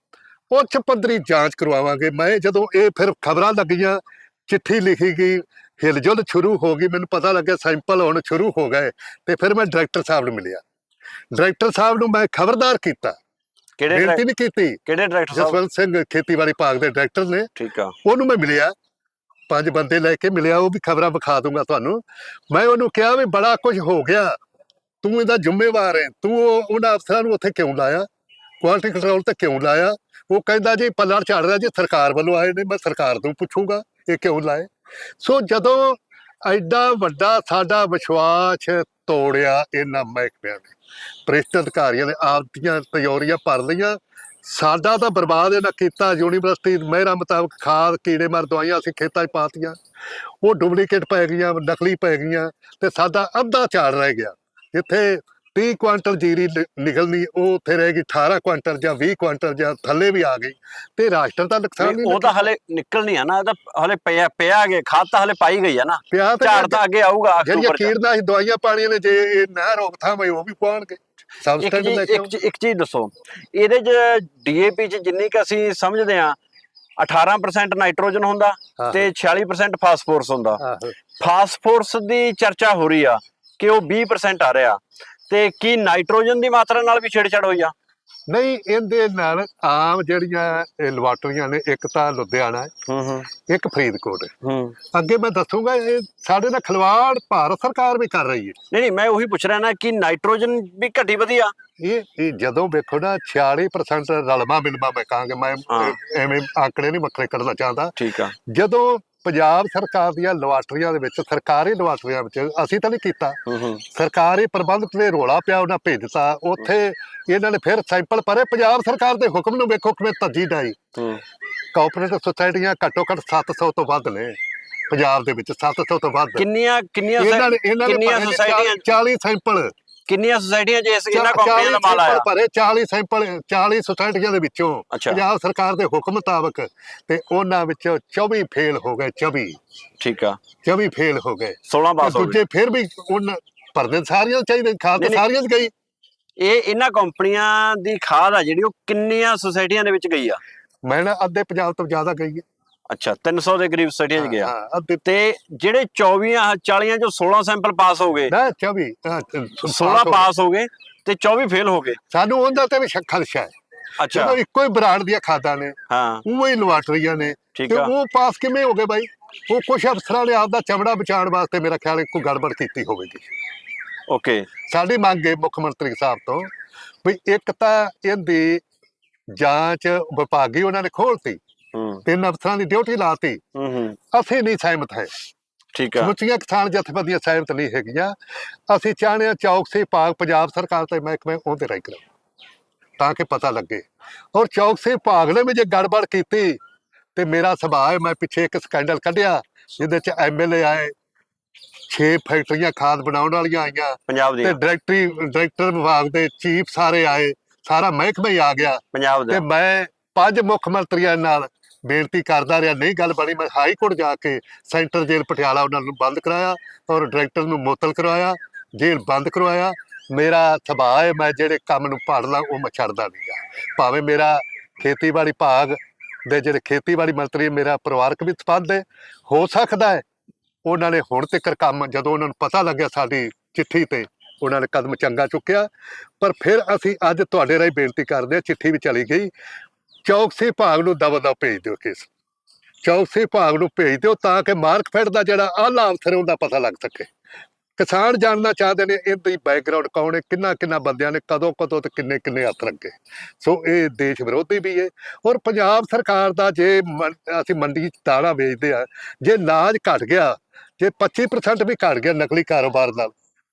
ਉੱਚ ਪੱਧਰੀ ਜਾਂਚ ਕਰਵਾਵਾਂਗੇ। ਮੈਂ ਜਦੋਂ ਇਹ ਫਿਰ ਖਬਰਾਂ ਲੱਗੀਆਂ ਚਿੱਠੀ ਲਿਖੀ ਗਈ ਹਿਲਜੁਲ ਸ਼ੁਰੂ ਹੋ ਗਈ ਮੈਨੂੰ ਪਤਾ ਲੱਗਿਆ ਸੈਂਪਲ ਹੁਣ ਸ਼ੁਰੂ ਹੋ ਗਏ ਤੇ ਫਿਰ ਮੈਂ ਡਾਇਰੈਕਟਰ ਸਾਹਿਬ ਨੂੰ ਮਿਲਿਆ। ਡਾਇਰੈਕਟਰ ਸਾਹਿਬ ਨੂੰ ਮੈਂ ਖਬਰਦਾਰ ਕੀਤਾ। ਕਿਹੜੇ ਬੇਨਤੀ ਡਾਇਰੈਕਟਰ- ਨਹੀਂ ਕੀਤੀ। ਕਿਹੜੇ ਡਾਇਰੈਕਟਰ ਸਾਹਿਬ? ਜਸਵੰਤ ਸਿੰਘ ਖੇਤੀਬਾੜੀ ਵਿਭਾਗ ਦੇ ਡਾਇਰੈਕਟਰ ਨੇ। ਠੀਕ ਆ। ਉਹਨੂੰ ਮੈਂ ਮਿਲਿਆ। ਪੰਜ ਬੰਦੇ ਲੈ ਕੇ ਮਿਲਿਆ, ਉਹ ਵੀ ਖਬਰਾਂ ਵਿਖਾ ਦੂੰਗਾ ਤੁਹਾਨੂੰ। ਮੈਂ ਉਹਨੂੰ ਕਿਹਾ ਵੀ ਬੜਾ ਕੁਝ ਹੋ ਗਿਆ। ਤੂੰ ਇਹਦਾ ਜ਼ਿੰਮੇਵਾਰ ਹੈ। ਤੂੰ ਉਹ- ਉਹਨਾਂ ਅਫਸਰਾਂ ਨੂੰ ਉੱਥੇ ਕਿਉਂ ਲਾਇਆ? ਕੁਆਲਿਟੀ ਕੰਟਰੋਲ ਤੇ ਕਿਉਂ ਲਾਇਆ? ਉਹ ਕਹਿੰਦਾ ਜੀ ਪੱਲੜ ਝਾੜ ਰਿਹਾ ਜੀ, ਸਰਕਾਰ ਵੱਲੋਂ ਆਏ ਨੇ, ਮੈਂ ਸਰਕਾਰ ਤੋਂ ਪੁੱਛੂੰਗਾ, ਇਹ ਕਿਉਂ ਲਾਏ? ਸੋ ਜਦੋਂ ਐਡਾ ਵੱਡਾ ਸਾਡਾ ਵਿਸ਼ਵਾਸ ਤੋੜਿਆ ਇਹਨਾਂ ਮਹਿਕਮਿਆਂ ਨੇ, ਭ੍ਰਿਸ਼ਟ ਅਧਿਕਾਰੀਆਂ ਨੇ ਆਪ ਦੀਆਂ ਤਿਉਰੀਆਂ ਭਰ ਲਈਆਂ ਸਾਡਾ ਤਾਂ ਬਰਬਾਦ ਇਹਨਾਂ ਕੀਤਾ ਯੂਨੀਵਰਸਿਟੀ ਮਹਿਰਾਂ ਮੁਤਾਬਕ ਖਾਦ ਕੀੜੇ ਮਾਰ ਦਵਾਈਆਂ ਅਸੀਂ ਖੇਤਾਂ 'ਚ ਪਾਤੀਆਂ। ਉਹ ਡੁਪਲੀਕੇਟ ਪੈ ਗਈਆਂ ਨਕਲੀ ਪੈ ਗਈਆਂ ਤੇ ਸਾਡਾ ਅੱਧਾ ਝਾੜ ਰਹਿ ਗਿਆ। ਜਿੱਥੇ 30 ਕੁਆਂਟਲ ਜੀਰੀ ਨਿਕਲਣੀ ਉਹ ਉੱਥੇ ਰਹਿ ਗਈ 18 ਕੁਆਂਟਲ ਜਾਂ 20 ਕੁਆਂਟਲ ਜਾਂ ਥੱਲੇ ਵੀ ਆ ਗਈ ਤੇ ਰਾਸ਼ਟਰ ਦਾ ਨੁਕਸਾਨ ਨਹੀਂ, ਉਹ ਤਾਂ ਹਲੇ ਨਿਕਲਣੀ ਆ ਨਾ ਇਹ ਤਾਂ ਹਲੇ ਪਿਆ ਪਿਆ ਗਿਆ ਖਾਦ ਤਾਂ ਹਲੇ ਪਾਈ ਗਈ ਆ ਨਾ। ਝਾੜ ਤਾਂ ਅੱਗੇ ਆਊਗਾ ਜਿਹੜੀਆਂ ਕੀੜਨਾਸ਼ਕ ਦਵਾਈਆਂ ਪਾਣੀਆਂ ਨੇ ਜੇ ਇਹ ਨਾ ਰੋਕਥਾਮ ਹੋਈ ਉਹ ਵੀ ਪਾਉਣਗੇ ਇੱਕ ਚੀਜ਼ ਇੱਕ ਇੱਕ ਚੀਜ਼ ਦੱਸੋ। ਇਹਦੇ ਚ ਡੀਏਪੀ ਚ ਜਿੰਨੀ ਕ ਅਸੀਂ ਸਮਝਦੇ ਆ 18% ਨਾਈਟ੍ਰੋਜਨ ਹੁੰਦਾ ਤੇ 46% ਫਾਸਫੋਰਸ ਹੁੰਦਾ। ਆਹੋ। ਫਾਸਫੋਰਸ ਦੀ ਚਰਚਾ ਹੋ ਰਹੀ ਆ ਕਿ ਉਹ 20% ਆ ਰਿਹਾ ਤੇ ਕੀ ਨਾਈਟ੍ਰੋਜਨ ਦੀ ਮਾਤਰਾ ਨਾਲ ਵੀ ਛੇੜਛਾੜ ਹੋਈ ਆ? ਨਹੀਂ ਇਹਦੇ ਨਾਲ ਆਮ ਜਿਹੜੀਆਂ ਇਹ ਲੈਬਾਰਟਰੀਆਂ ਨੇ ਇੱਕ ਤਾਂ ਲੁਧਿਆਣਾ ਹੈ, ਹੂੰ। ਹੂੰ ਇੱਕ ਫਰੀਦਕੋਟ। ਹੈ। ਹੂੰ ਅੱਗੇ ਮੈਂ ਦੱਸੂਗਾ ਇਹ ਸਾਡੇ ਨਾਲ ਖਿਲਵਾੜ ਭਾਰਤ ਸਰਕਾਰ ਵੀ ਕਰ ਰਹੀ ਹੈ। ਨਹੀਂ ਨਹੀਂ ਮੈਂ ਉਹੀ ਪੁੱਛ ਰਿਹਾ ਨਾ ਕਿ ਨਾਈਟ੍ਰੋਜਨ ਵੀ ਘਟੀ ਵਧੀ ਆ ਇਹ ਇਹ ਜਦੋਂ ਵੇਖੋ ਨਾ 46% ਰਲਮਾ ਮਿਲਮਾ ਮੈਂ ਕਹਾਂਗਾ ਮੈਂ। ਐਵੇਂ ਆંકੜੇ ਨਹੀਂ ਵੱਖਰੇ ਕਰਨਾ ਚਾਹੁੰਦਾ। ਠੀਕ ਆ। ਜਦੋਂ ਪੰਜਾਬ ਸਰਕਾਰ ਦੀਆਂ ਲੈਬਾਰਟਰੀਆਂ ਦੇ ਵਿੱਚ ਸਰਕਾਰੀ ਲੈਬਾਰਟਰੀਆਂ ਵਿੱਚ ਅਸੀਂ ਤਾਂ ਨਹੀਂ ਕੀਤਾ। ਸਰਕਾਰੀ ਪ੍ਰਬੰਧਕ ਨੇ ਰੋਲਾ ਪਿਆ ਉਹਨਾਂ ਭੇਜ ਦਿੱਤਾ। ਉੱਥੇ ਇਹਨਾਂ ਨੇ ਫਿਰ ਸੈਂਪਲ ਭਰੇ। ਪੰਜਾਬ ਸਰਕਾਰ ਦੇ ਹੁਕਮ ਨੂੰ ਵੇਖੋ ਕਿਵੇਂ ਤੱਜੀ ਡਾਈ। ਕੋਆਪਰੇਟਿਵ ਸੁਸਾਇਟੀਆਂ ਘੱਟੋ ਘੱਟ 700 ਤੋਂ ਵੱਧ ਨੇ ਪੰਜਾਬ ਦੇ ਵਿੱਚ 700 ਤੋਂ ਵੱਧ। ਕਿੰਨੀਆਂ ਕਿੰਨੀਆਂ ਇਹਨਾਂ ਨੇ ਇਹਨਾਂ ਨੇ ਕਿੰਨੀਆਂ ਭਰੇ ਨੇ ਸੁਸਾਇਟੀਆਂ? 40 ਸੈਂਪਲ। ਕਿੰਨੀਆਂ ਸੁਸਾਇਟੀਆਂ 'ਚ ਇਸ ਇਹਨਾਂ ਕੰਪਨੀਆਂ ਦਾ ਮਾਲ ਆਇਆ? ਭਰੇ 40 ਸੈਂਪਲ 40 ਸੁਸਾਇਟੀਆਂ ਦੇ ਵਿੱਚੋਂ ਪੰਜਾਬ ਸਰਕਾਰ ਦੇ ਹੁਕਮ ਮੁਤਾਬਕ ਤੇ ਉਹਨਾਂ ਵਿੱਚੋਂ 24 ਫੇਲ ਹੋ ਗਏ 24 ਠੀਕ ਆ। 24 ਫੇਲ ਹੋ ਗਏ। 16 ਤੇ ਪਾਸ ਹੋ ਗਏ। ਦੂਜੇ ਫਿਰ ਵੀ ਉਹਨਾਂ ਭਰਦੇ ਸਾਰੀਆਂ ਚਾਹੀਦੇ ਖਾਦ। ਸਾਰੀਆਂ ਗਈ। ਇਹ ਇਹਨਾਂ ਕੰਪਨੀਆਂ ਦੀ ਖਾਦ ਆ ਜਿਹੜੀ ਉਹ ਕਿੰਨੀਆਂ ਸੁਸਾਇਟੀਆਂ ਦੇ ਵਿੱਚ ਗਈ ਆ? ਮੈਂ ਨਾ ਅੱਧੇ ਪੰਜਾਬ ਤੋਂ ਜ਼ਿਆਦਾ ਗਈ ਹੈ ਅੱਛਾ 300 ਦੇ ਕਰੀਬ 'ਚ ਗਿਆ। ਹਾਂ, ਤੇ ਜਿਹੜੇ 24 40 ਚੋਂ 16 ਸੈਂਪਲ ਪਾਸ ਹੋ ਗਏ। ਨਾ 24 ਹਾਂ, 16 ਪਾਸ ਹੋ ਗਏ। ਤੇ 24 ਫੇਲ ਹੋ ਗਏ। ਸਾਨੂੰ ਉਹਦਾ ਤੇ ਵੀ ਸ਼ੱਕ ਖਦਸ਼ਾ ਹੈ। ਅੱਛਾ। ਜਦੋਂ ਇੱਕੋ ਹੀ ਬ੍ਰਾਂਡ ਦੀਆਂ ਖਾਦਾਂ ਨੇ ਹਾਂ। ਉਹ ਹੀ ਲਵਾਟਰੀਆਂ ਨੇ। ਠੀਕ ਤੇ ਆ। ਉਹ ਪਾਸ ਕਿਵੇਂ ਹੋ ਗਏ ਬਾਈ? ਉਹ ਕੁਝ ਅਫਸਰਾਂ ਨੇ ਆਪਦਾ ਚਮੜਾ ਬਚਾਉਣ ਵਾਸਤੇ ਮੇਰਾ ਖਿਆਲ ਹੈ ਕੋਈ ਗੜਬੜ ਕੀਤੀ ਹੋਵੇਗੀ। ਓਕੇ। ਸਾਡੀ ਮੰਗ ਹੈ ਮੁੱਖ ਮੰਤਰੀ ਸਾਹਿਬ ਤੋਂ ਵੀ ਇੱਕ ਤਾਂ ਇਹਦੀ ਜਾਂਚ ਵਿਭਾਗੀ ਉਹਨਾਂ ਨੇ ਖੋਲਤੀ ਤਿੰਨ ਅਫਸਰਾਂ ਦੀ ਡਿਊਟੀ ਲਾਤੀ। ਅਸੀਂ ਨਹੀਂ ਸਹਿਮਤ ਹੈ। ਠੀਕ ਆ। ਸਮੁੱਚੀਆਂ ਕਿਸਾਨ ਜਥੇਬੰਦੀਆਂ ਸਹਿਮਤ ਨਹੀਂ ਹੈਗੀਆਂ। ਅਸੀਂ ਚਾਹੁੰਦੇ ਹਾਂ ਚੌਕਸੀ ਭਾਗ ਪੰਜਾਬ ਸਰਕਾਰ ਤੇ ਮਹਿਕਮੇ ਉਹਦੇ ਰਾਈ ਕਰੋ ਤਾਂ ਕਿ ਪਤਾ ਲੱਗੇ। ਔਰ ਚੌਕਸੀ ਭਾਗ ਨੇ ਵੀ ਜੇ ਗੜਬੜ ਕੀਤੀ ਤੇ ਮੇਰਾ ਸੁਭਾਅ ਹੈ ਮੈਂ ਪਿੱਛੇ ਇੱਕ ਸਕੈਂਡਲ ਕੱਢਿਆ ਜਿਹਦੇ ਚ ਐਮਐਲਏ ਆਏ 6 ਫੈਕਟਰੀਆਂ ਖਾਦ ਬਣਾਉਣ ਵਾਲੀਆਂ ਆਈਆਂ ਪੰਜਾਬ ਤੇ ਦੀਆਂ ਡਾਇਰੈਕਟਰੀ ਡਾਇਰੈਕਟਰ ਵਿਭਾਗ ਦੇ ਚੀਫ ਸਾਰੇ ਆਏ ਸਾਰਾ ਮਹਿਕਮਾ ਹੀ ਆ ਗਿਆ। ਪੰਜਾਬ ਤੇ ਦੇ ਮੈਂ ਪੰਜ ਮੁੱਖ ਮੰਤਰੀਆਂ ਨਾਲ ਬੇਨਤੀ ਕਰਦਾ ਰਿਹਾ, ਨਹੀਂ ਗੱਲ ਬਣੀ, ਮੈਂ ਹਾਈ ਕੋਰਟ ਜਾ ਕੇ ਸੈਂਟਰ ਜੇਲ੍ਹ ਪਟਿਆਲਾ ਉਹਨਾਂ ਨੂੰ ਬੰਦ ਕਰਾਇਆ ਔਰ ਡਾਇਰੈਕਟਰ ਨੂੰ ਮੁਅੱਤਲ ਕਰਵਾਇਆ, ਜੇਲ੍ਹ ਬੰਦ ਕਰਵਾਇਆ। ਮੇਰਾ ਸੁਭਾਅ ਹੈ, ਮੈਂ ਜਿਹੜੇ ਕੰਮ ਨੂੰ ਪੜ ਲਾਂ ਉਹ ਮੈਂ ਛੱਡਦਾ ਨਹੀਂ ਆ ਭਾਵੇਂ ਮੇਰਾ ਖੇਤੀਬਾੜੀ ਭਾਗ ਦੇ ਜਿਹੜੇ ਖੇਤੀਬਾੜੀ ਮੰਤਰੀ ਮੇਰਾ ਪਰਿਵਾਰਕ ਵੀ ਸੰਬੰਧ ਹੈ, ਹੋ ਸਕਦਾ ਹੈ ਉਹਨਾਂ ਨੇ ਹੁਣ ਤੱਕ ਕੰਮ, ਜਦੋਂ ਉਹਨਾਂ ਨੂੰ ਪਤਾ ਲੱਗਿਆ ਸਾਡੀ ਚਿੱਠੀ ਤੇ, ਉਹਨਾਂ ਨੇ ਕਦਮ ਚੰਗਾ ਚੁੱਕਿਆ। ਪਰ ਫਿਰ ਅਸੀਂ ਅੱਜ ਤੁਹਾਡੇ ਰਾਹੀਂ ਬੇਨਤੀ ਕਰਦੇ ਹਾਂ, ਚਿੱਠੀ ਵੀ ਚਲੀ ਗਈ। ਚੌਕਸੀ ਭਾਗ ਨੂੰ ਦਵਾ ਦਵ ਭੇਜ ਦਿਓ ਕੇਸ। ਚੌਕਸੀ ਭਾਗ ਨੂੰ ਭੇਜ ਦਿਓ ਤਾਂ ਕਿ ਮਾਰਕਫੈਟ ਦਾ ਜਿਹੜਾ ਆਲਾ ਅਫਸਰ ਹੈ ਉਹਦਾ ਪਤਾ ਲੱਗ ਸਕੇ। ਕਿਸਾਨ ਜਾਣਨਾ ਚਾਹਦੇ ਨੇ ਇਹਦੀ ਬੈਕਗ੍ਰਾਉਂਡ ਕੌਣ ਹੈ, ਕਿੰਨਾ ਕਿੰਨਾ ਬੰਦਿਆਂ ਨੇ, ਕਦੋਂ ਕਦੋਂ ਤੇ ਕਿੰਨੇ ਕਿੰਨੇ ਹੱਥ ਰੱਖੇ ਸੋ ਇਹ ਦੇਸ਼ ਵਿਰੋਧੀ ਵੀ ਹੈ ਔਰ ਪੰਜਾਬ ਸਰਕਾਰ ਦਾ ਜੇ ਮੰ- ਅਸੀਂ ਮੰਡੀ 'ਚ ਦਾਣਾ ਵੇਚਦੇ ਆ ਜੇ ਨਾਜ ਘਟ ਗਿਆ, ਜੇ 25% ਵੀ ਘਟ ਗਿਆ ਨਕਲੀ ਕਾਰੋਬਾਰ ਨਾਲ,